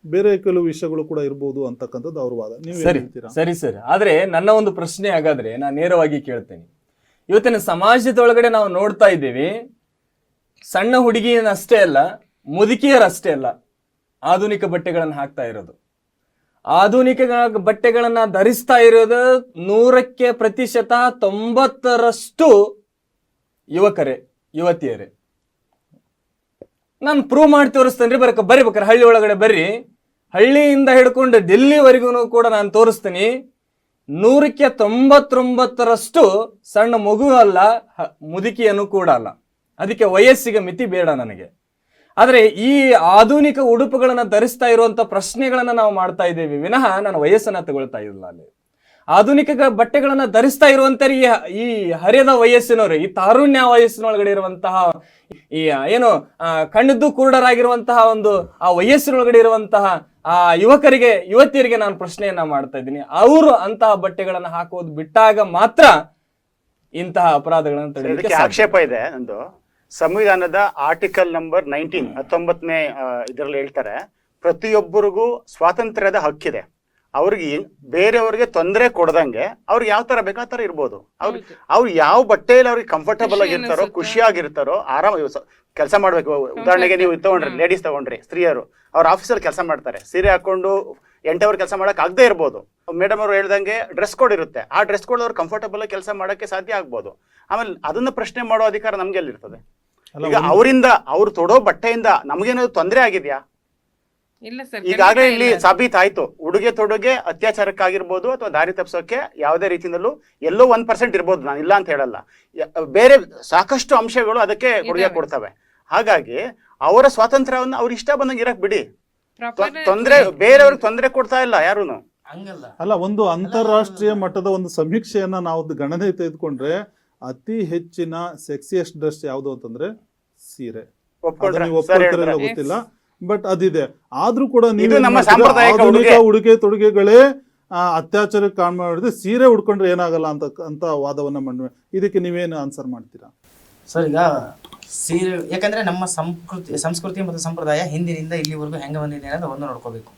ಬೇರೆ ಕೆಲವು ವಿಷಯಗಳು ಕೂಡ ಇರಬಹುದು ಅಂತಕ್ಕಂಥದ್ದು ಅವ್ರ ವಾದ. ನೀವು ಸರಿ ಸರಿ ಸರಿ. ಆದ್ರೆ ನನ್ನ ಒಂದು ಪ್ರಶ್ನೆ ಹಾಗಾದ್ರೆ ನಾನು ನೇರವಾಗಿ ಕೇಳ್ತೇನೆ. ಇವತ್ತಿನ ಸಮಾಜದೊಳಗಡೆ ನಾವು ನೋಡ್ತಾ ಇದ್ದೀವಿ ಸಣ್ಣ ಹುಡುಗಿಯನ್ನಷ್ಟೇ ಅಲ್ಲ ಮುದುಕಿಯರಷ್ಟೇ ಅಲ್ಲ ಆಧುನಿಕ ಬಟ್ಟೆಗಳನ್ನು ಹಾಕ್ತಾ ಇರೋದು. ಆಧುನಿಕ ಬಟ್ಟೆಗಳನ್ನ ಧರಿಸ್ತಾ ಇರೋದು ನೂರಕ್ಕೆ ಪ್ರತಿಶತ ತೊಂಬತ್ತರಷ್ಟು ಯುವಕರೇ ಯುವತಿಯರೇ. ನಾನು ಪ್ರೂವ್ ಮಾಡಿ ತೋರಿಸ್ತೇನೆ ಬರಕ ಬರೀಬೇಕಾರೆ ಬೇಕಾರೆ ಹಳ್ಳಿ ಒಳಗಡೆ ಬರ್ರಿ. ಹಳ್ಳಿಯಿಂದ ಹಿಡ್ಕೊಂಡು ಡೆಲ್ಲಿವರೆಗೂ ಕೂಡ ನಾನು ತೋರಿಸ್ತೀನಿ. ನೂರಕ್ಕೆ ತೊಂಬತ್ತೊಂಬತ್ತರಷ್ಟು ಸಣ್ಣ ಮಗು ಅಲ್ಲ ಮುದುಕಿಯನ್ನು ಕೂಡ ಅಲ್ಲ. ಅದಕ್ಕೆ ವಯಸ್ಸಿಗೆ ಮಿತಿ ಬೇಡ ನನಗೆ. ಆದರೆ ಈ ಆಧುನಿಕ ಉಡುಪುಗಳನ್ನು ಧರಿಸ್ತಾ ಇರುವಂಥ ಪ್ರಶ್ನೆಗಳನ್ನು ನಾವು ಮಾಡ್ತಾ ಇದ್ದೀವಿ. ವಿನಃ ನಾನು ವಯಸ್ಸನ್ನು ತಗೊಳ್ತಾ ಇಲ್ಲ ಅಲ್ಲಿ. ಆಧುನಿಕ ಬಟ್ಟೆಗಳನ್ನ ಧರಿಸ್ತಾ ಇರುವಂತ ಈ ಈ ಹರಿಯದ ವಯಸ್ಸಿನವರು ಈ ತಾರುಣ್ಯ ವಯಸ್ಸಿನೊಳಗಡೆ ಇರುವಂತಹ ಈ ಏನು ಕಣ್ಣಿದ್ದು ಕುರುಡರಾಗಿರುವಂತಹ ಒಂದು ಆ ವಯಸ್ಸಿನೊಳಗಡೆ ಇರುವಂತಹ ಆ ಯುವಕರಿಗೆ ಯುವತಿಯರಿಗೆ ನಾನು ಪ್ರಶ್ನೆಯನ್ನ ಮಾಡ್ತಾ ಇದ್ದೀನಿ. ಅವರು ಅಂತಹ ಬಟ್ಟೆಗಳನ್ನ ಹಾಕೋದು ಬಿಟ್ಟಾಗ ಮಾತ್ರ ಇಂತಹ ಅಪರಾಧಗಳನ್ನು ತಡೆಯೋದಕ್ಕೆ. ಆಕ್ಷೇಪ ಇದೆ ಒಂದು ಸಂವಿಧಾನದ ಆರ್ಟಿಕಲ್ ನಂಬರ್ ನೈನ್ಟೀನ್ ಹತ್ತೊಂಬತ್ತನೇ ಇದರಲ್ಲಿ ಹೇಳ್ತಾರೆ ಪ್ರತಿಯೊಬ್ಬರಿಗೂ ಸ್ವಾತಂತ್ರ್ಯದ ಹಕ್ಕಿದೆ. ಅವ್ರಿಗೆ ಬೇರೆಯವ್ರಿಗೆ ತೊಂದರೆ ಕೊಡದಂಗೆ ಅವ್ರಿಗೆ ಯಾವ ತರ ಬೇಕಾ ತರ ಇರ್ಬೋದು. ಅವ್ರು ಅವ್ರು ಯಾವ ಬಟ್ಟೆಯಲ್ಲಿ ಅವ್ರಿಗೆ ಕಂಫರ್ಟಬಲ್ ಆಗಿರ್ತಾರೋ. ಖುಷಿಯಾಗಿರ್ತಾರೋ ಆರಾಮ ಕೆಲಸ ಮಾಡ್ಬೇಕು. ಉದಾಹರಣೆಗೆ ನೀವು ತಗೊಂಡ್ರಿ. ಲೇಡೀಸ್ ತಗೊಂಡ್ರಿ ಸ್ತ್ರೀಯರು ಅವ್ರ ಆಫೀಸಲ್ಲಿ ಕೆಲಸ ಮಾಡ್ತಾರೆ. ಸೀರೆ ಹಾಕೊಂಡು ಎಂಟವರ್ ಕೆಲಸ ಮಾಡಕ್ ಆಗದೆ ಇರ್ಬೋದು. ಮೇಡಮ್ ಅವರು ಹೇಳ್ದಂಗೆ ಡ್ರೆಸ್ ಕೋಡ್ ಇರುತ್ತೆ. ಆ ಡ್ರೆಸ್ ಕೋಡ್ ಅವ್ರು ಕಂಫರ್ಟಬಲ್ ಕೆಲಸ ಮಾಡಕ್ಕೆ ಸಾಧ್ಯ ಆಗ್ಬೋದು. ಆಮೇಲೆ ಅದನ್ನ ಪ್ರಶ್ನೆ ಮಾಡೋ ಅಧಿಕಾರ ನಮ್ಗೆ ಎಲ್ಲಿರ್ತದೆ? ಈಗ ಅವರಿಂದ ಅವ್ರು ತೊಡೋ ಬಟ್ಟೆಯಿಂದ ನಮ್ಗೇನಾದ್ರು ತೊಂದರೆ ಆಗಿದ್ಯಾ? ಇಲ್ಲ ಸರ್ ಈಗಾಗಲೇ ಇಲ್ಲಿ ಸಾಬೀತಾಯ್ತು ಉಡುಗೆ ತೊಡುಗೆ ಅತ್ಯಾಚಾರಕ್ಕಾಗಿರ್ಬೋದು ಅಥವಾ ದಾರಿ ತಪ್ಪಿಸೋಕೆ ಯಾವುದೇ ರೀತಿಯಲ್ಲೂ ಎಲ್ಲೋ ಒಂದ್ ಪರ್ಸೆಂಟ್ ಇರ್ಬೋದು ನಾನು ಇಲ್ಲ ಅಂತ ಹೇಳಲ್ಲ. ಬೇರೆ ಸಾಕಷ್ಟು ಅಂಶಗಳು ಅದಕ್ಕೆ ಕೊಡುಗೆ. ಕೊಡ್ತವೆ. ಹಾಗಾಗಿ ಅವರ ಸ್ವಾತಂತ್ರ್ಯವನ್ನು ಅವ್ರ ಇಷ್ಟ ಬಂದಂಗೆ ಇರಕ್ ಬಿಡಿ. ತೊಂದ್ರೆ ಬೇರೆಯವ್ರಿಗೆ ತೊಂದರೆ ಕೊಡ್ತಾ ಇಲ್ಲ ಯಾರೂನು. ಹಂಗಲ್ಲ. ಅಲ್ಲ ಒಂದು ಅಂತಾರಾಷ್ಟ್ರೀಯ ಮಟ್ಟದ ಒಂದು ಸಮೀಕ್ಷೆಯನ್ನ ನಾವು ಗಣನೆ ತೆಗೆದುಕೊಂಡ್ರೆ ಅತಿ ಹೆಚ್ಚಿನ ಸೆಕ್ಸಿಯಸ್ಟ್ ಡ್ರೆಸ್ ಯಾವುದು ಅಂತಂದ್ರೆ ಸೀರೆ. ಗೊತ್ತಿಲ್ಲ. ಬಟ್ ಅದಿದೆ. ಆದ್ರೂ ಕೂಡ ನೀವು ಆಧುನಿಕ ಉಡುಗೆ. ತೊಡುಗೆಗಳೇ ಅತ್ಯಾಚಾರಕ್ಕೆ ಕಾರಣ ಮಾಡಿದ್ರೆ ಸೀರೆ ಉಡ್ಕೊಂಡ್ರೆ ಏನಾಗಲ್ಲ ಅಂತ ಅಂತ ವಾದವನ್ನ ಮಾಡಿ ಇದಕ್ಕೆ ನೀವೇನು ಆನ್ಸರ್ ಮಾಡ್ತೀರಾ? ಸರ್ ಈಗ ಸೀರೆ ಯಾಕಂದ್ರೆ ನಮ್ಮ ಸಂಸ್ಕೃತಿ ಸಂಸ್ಕೃತಿ ಮತ್ತು ಸಂಪ್ರದಾಯ ಹಿಂದಿನಿಂದ ಇಲ್ಲಿವರೆಗೂ ಹೆಂಗ ಬಂದಿದೆ ಅನ್ನೋದು ಒಂದು ನೋಡ್ಕೋಬೇಕು.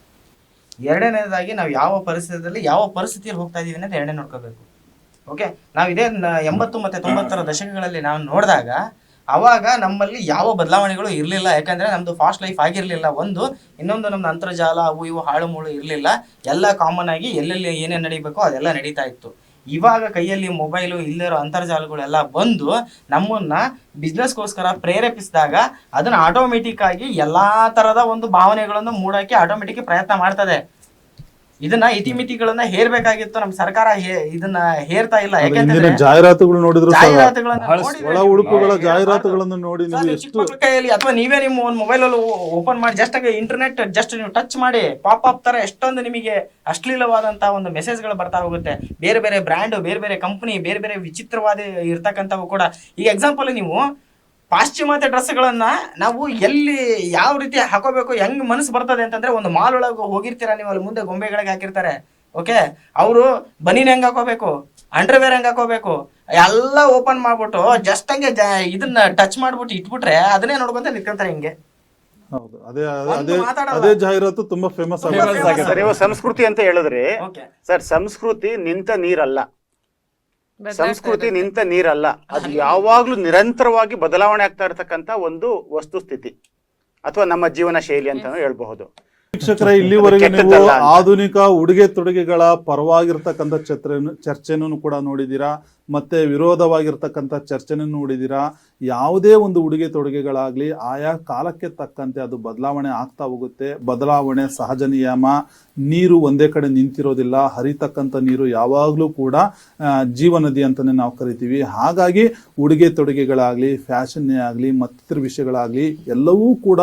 ಎರಡನೇದಾಗಿ ನಾವು ಯಾವ ಪರಿಸ್ಥಿತಿಯಲ್ಲಿ ಯಾವ ಪರಿಸ್ಥಿತಿಯಲ್ಲಿ ಹೋಗ್ತಾ ಇದೀವಿ ಅನ್ನೋದು ಎರಡನೇ ನೋಡ್ಕೋಬೇಕು. ಓಕೆ? ನಾವು ಇದೇ ನ- ಎಂಬತ್ತು ಮತ್ತೆ ತೊಂಬತ್ತರ ದಶಕಗಳಲ್ಲಿ ನಾವು ನೋಡಿದಾಗ ಅವಾಗ ನಮ್ಮಲ್ಲಿ ಯಾವ ಬದಲಾವಣೆಗಳು ಇರಲಿಲ್ಲ. ಯಾಕಂದ್ರೆ ನಮ್ಮದು ಫಾಸ್ಟ್ ಲೈಫ್ ಆಗಿರಲಿಲ್ಲ ಒಂದು, ಇನ್ನೊಂದು ನಮ್ದು ಅಂತರ್ಜಾಲ, ಅವು ಇವು ಹಾಳು ಮೂಳು ಇರಲಿಲ್ಲ. ಎಲ್ಲ ಕಾಮನ್ ಆಗಿ ಎಲ್ಲೆಲ್ಲಿ ಏನೇನು ನಡೀಬೇಕು ಅದೆಲ್ಲ ನಡೀತಾ ಇತ್ತು. ಇವಾಗ ಕೈಯಲ್ಲಿ ಮೊಬೈಲು ಇಲ್ಲಿರೋ ಅಂತರ್ಜಾಲಗಳೆಲ್ಲ ಬಂದು ನಮ್ಮನ್ನ ಬಿಸ್ನೆಸ್ಗೋಸ್ಕರ ಪ್ರೇರೇಪಿಸಿದಾಗ ಅದನ್ನ ಆಟೋಮೆಟಿಕ್ ಆಗಿ ಎಲ್ಲಾ ತರದ ಒಂದು ಭಾವನೆಗಳನ್ನು ಮೂಡಕ್ಕೆ ಆಟೋಮೆಟಿಕ್ ಪ್ರಯತ್ನ ಮಾಡ್ತದೆ. ಇದನ್ನ ಇತಿಮಿತಿಗಳನ್ನ ಹೇರ್ಬೇಕಾಗಿತ್ತು ನಮ್ ಸರ್ಕಾರ ಇದನ್ನ ಹೇರ್ತಾ ಇಲ್ಲ. ಯಾಕೆಂದ್ರೆ ಜಾಹೀರಾತುಗಳು ನೋಡಿದ್ರು ಜಾಹೀರಾತುಗಳನ್ನ ಒಳ ಉಡುಪುಗಳ ನೋಡಿ ನೀವು ನೀವು ಎಷ್ಟು ಕೈಯಲ್ಲಿ ಅಥವಾ ನೀವೇ ನಿಮ್ಮ ಒಂದು ಮೊಬೈಲ್ ಅಲ್ಲಿ ಓಪನ್ ಮಾಡಿ ಜಸ್ಟ್ ಇಂಟರ್ನೆಟ್ ಜಸ್ಟ್ ನೀವು ಟಚ್ ಮಾಡಿ ಪಾಪ್ ಅಪ್ ತರ ಎಷ್ಟೊಂದು ನಿಮಗೆ ಅಶ್ಲೀಲವಾದಂತ ಒಂದು ಮೆಸೇಜ್ಗಳು ಬರ್ತಾ ಹೋಗುತ್ತೆ. ಬೇರೆ ಬೇರೆ ಬ್ರ್ಯಾಂಡ್ ಬೇರೆ ಬೇರೆ ಕಂಪನಿ ಬೇರೆ ಬೇರೆ ವಿಚಿತ್ರವಾದ ಇರ್ತಕ್ಕಂಥವು ಕೂಡ. ಈಗ ಎಕ್ಸಾಂಪಲ್ ನೀವು ಪಾಶ್ಚಿಮಾತ್ಯ ಡ್ರೆಸ್ಗಳನ್ನ ನಾವು ಎಲ್ಲಿ ಯಾವ ರೀತಿ ಹಾಕೋಬೇಕು ಹೆಂಗ್ ಮನಸ್ಸು ಬರ್ತದೆ ಅಂತಂದ್ರೆ ಒಂದು ಮಾಲ್ ಒಳಗೆ ಹೋಗಿರ್ತೀರಾ ನೀವು ಅಲ್ಲಿ ಮುಂದೆ ಗೊಂಬೆಗಳಿಗೆ ಹಾಕಿರ್ತಾರೆ ಓಕೆ? ಅವರು ಬನೀನ್ ಹೆಂಗ್ ಹಾಕೋಬೇಕು ಅಂಡರ್ವೇರ್ ಹೆಂಗ್ ಹಾಕೋಬೇಕು ಎಲ್ಲ ಓಪನ್ ಮಾಡ್ಬಿಟ್ಟು ಜಸ್ಟ್ ಹಂಗೆ ಇದನ್ನ ಟಚ್ ಮಾಡ್ಬಿಟ್ಟು ಇಟ್ಬಿಟ್ರೆ ಅದನ್ನೇ ನೋಡ್ಕೊಂತ ನಿಂತ್ಕೊಂತಾರೆ ಹಿಂಗೆ. ಹೌದು ಅದೇ ಅದೇ ಮಾತಾಡಲ್ಲ. ಅದೇ ಜಾಹೀರಾತು ತುಂಬಾ ಫೇಮಸ್ ಆಗಿದೆ ಸಂಸ್ಕೃತಿ ಅಂತ ಹೇಳಿದ್ರಿ ಓಕೆ. ಸರ್ ಸಂಸ್ಕೃತಿ ನಿಂತ ನೀರಲ್ಲ. ಸಂಸ್ಕೃತಿ ನಿಂತ ನೀರಲ್ಲ. ಅದು ಯಾವಾಗ್ಲೂ ನಿರಂತರವಾಗಿ ಬದಲಾವಣೆ ಆಗ್ತಾ ಇರತಕ್ಕಂತ ಒಂದು ವಸ್ತುಸ್ಥಿತಿ ಅಥವಾ ನಮ್ಮ ಜೀವನ ಶೈಲಿ ಅಂತ ಹೇಳ್ಬಹುದು. ಶಿಕ್ಷಕರ ಇಲ್ಲಿವರೆಗೆ ನೀವು ಆಧುನಿಕ ಉಡುಗೆ ತೊಡುಗೆಗಳ ಪರವಾಗಿರ್ತಕ್ಕಂಥ ಚರ್ಚೆಯನ್ನು ಚರ್ಚೆನೂ ಕೂಡ ನೋಡಿದ್ದೀರಾ? ಮತ್ತೆ ವಿರೋಧವಾಗಿರ್ತಕ್ಕಂಥ ಚರ್ಚೆನೂ ನೋಡಿದ್ದೀರಾ ಯಾವುದೇ ಒಂದು ಉಡುಗೆ ತೊಡುಗೆಗಳಾಗಲಿ ಆಯಾ ಕಾಲಕ್ಕೆ ತಕ್ಕಂತೆ ಅದು ಬದಲಾವಣೆ ಆಗ್ತಾ ಹೋಗುತ್ತೆ. ಬದಲಾವಣೆ ಸಹಜ ನಿಯಮ. ನೀರು ಒಂದೇ ಕಡೆ ನಿಂತಿರೋದಿಲ್ಲ. ಹರಿತಕ್ಕಂಥ ನೀರು ಯಾವಾಗಲೂ ಕೂಡ ಜೀವನದಿ ಅಂತಲೇ ನಾವು ಕರಿತೀವಿ. ಹಾಗಾಗಿ ಉಡುಗೆ ತೊಡುಗೆಗಳಾಗಲಿ ಫ್ಯಾಷನ್ನೇ ಆಗಲಿ ಮತ್ತಿತರ ವಿಷಯಗಳಾಗಲಿ ಎಲ್ಲವೂ ಕೂಡ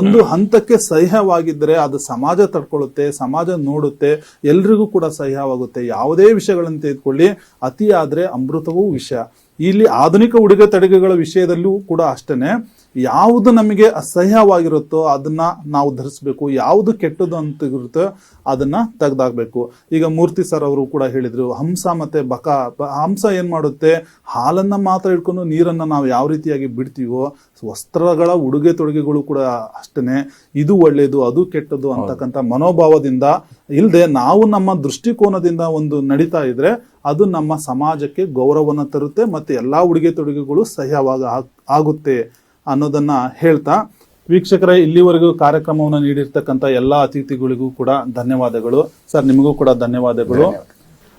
ಒಂದು ಹಂತಕ್ಕೆ ಸಹ್ಯವಾಗಿದ್ದರೆ ಅದು ಸಮಾಜ ತಡ್ಕೊಳ್ಳುತ್ತೆ ಸಮಾಜ ನೋಡುತ್ತೆ ಎಲ್ರಿಗೂ ಕೂಡ ಸಹ್ಯವಾಗುತ್ತೆ. ಯಾವುದೇ ವಿಷಯಗಳನ್ನು ತೆಗೆದುಕೊಳ್ಳಿ. ಅತಿಯಾದರೆ ಅಮೃತವೂ ವಿಷ ಇಲ್ಲಿ ಆಧುನಿಕ ಉಡುಗೆ ತಡುಗೆಗಳ ವಿಷಯದಲ್ಲೂ ಕೂಡ ಅಷ್ಟೇನೆ. ಯಾವುದು ನಮಗೆ ಅಸಹ್ಯವಾಗಿರುತ್ತೋ ಅದನ್ನ ನಾವು ಧರಿಸಬೇಕು. ಯಾವುದು ಕೆಟ್ಟದ್ದು ಅಂತ ಇರುತ್ತೋ ಅದನ್ನ ತೆಗೆದಾಕ್ಬೇಕು ಈಗ ಮೂರ್ತಿ ಸರ್ ಅವರು ಕೂಡ ಹೇಳಿದ್ರು ಹಂಸ ಮತ್ತೆ ಬಕ ಹಂಸ ಏನ್ ಮಾಡುತ್ತೆ? ಹಾಲನ್ನ ಮಾತ್ರ ಇಟ್ಕೊಂಡು ನೀರನ್ನ ನಾವು ಯಾವ ರೀತಿಯಾಗಿ ಬಿಡ್ತೀವೋ ವಸ್ತ್ರಗಳ ಉಡುಗೆ ತೊಡುಗೆಗಳು ಕೂಡ ಅಷ್ಟೇನೆ. ಇದು ಒಳ್ಳೆಯದು ಅದು ಕೆಟ್ಟದ್ದು ಅಂತಕ್ಕಂಥ ಮನೋಭಾವದಿಂದ ಇಲ್ಲದೆ ನಾವು ನಮ್ಮ ದೃಷ್ಟಿಕೋನದಿಂದ ಒಂದು ನಡೀತಾ ಇದ್ರೆ ಅದು ನಮ್ಮ ಸಮಾಜಕ್ಕೆ ಗೌರವವನ್ನು ತರುತ್ತೆ ಮತ್ತೆ ಎಲ್ಲಾ ಉಡುಗೆ ತೊಡುಗೆಗಳು ಸಹ್ಯವಾಗ ಆಗುತ್ತೆ. ಅನ್ನೋದನ್ನ ಹೇಳ್ತಾ ವೀಕ್ಷಕರ ಇಲ್ಲಿವರೆಗೂ ಕಾರ್ಯಕ್ರಮವನ್ನು ನೀಡಿರ್ತಕ್ಕಂಥ ಎಲ್ಲ ಅತಿಥಿಗಳಿಗೂ ಕೂಡ ಧನ್ಯವಾದಗಳು. ಸರ್ ನಿಮಗೂ ಕೂಡ ಧನ್ಯವಾದಗಳು.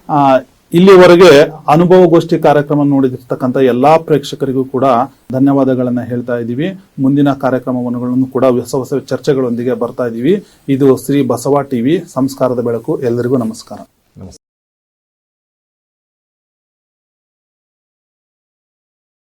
ಆ, ಇಲ್ಲಿವರೆಗೆ ಅನುಭವಗೋಷ್ಠಿ ಕಾರ್ಯಕ್ರಮ ನೋಡಿರ್ತಕ್ಕಂಥ ಎಲ್ಲಾ ಪ್ರೇಕ್ಷಕರಿಗೂ ಕೂಡ ಧನ್ಯವಾದಗಳನ್ನು ಹೇಳ್ತಾ ಇದ್ದೀವಿ. ಮುಂದಿನ ಕಾರ್ಯಕ್ರಮವನ್ನು ಕೂಡ ಹೊಸ ಹೊಸ ಚರ್ಚೆಗಳೊಂದಿಗೆ ಬರ್ತಾ ಇದ್ದೀವಿ. ಇದು ಶ್ರೀ ಬಸವ ಟಿವಿ ಸಂಸ್ಕಾರದ ಬೆಳಕು. ಎಲ್ಲರಿಗೂ ನಮಸ್ಕಾರ.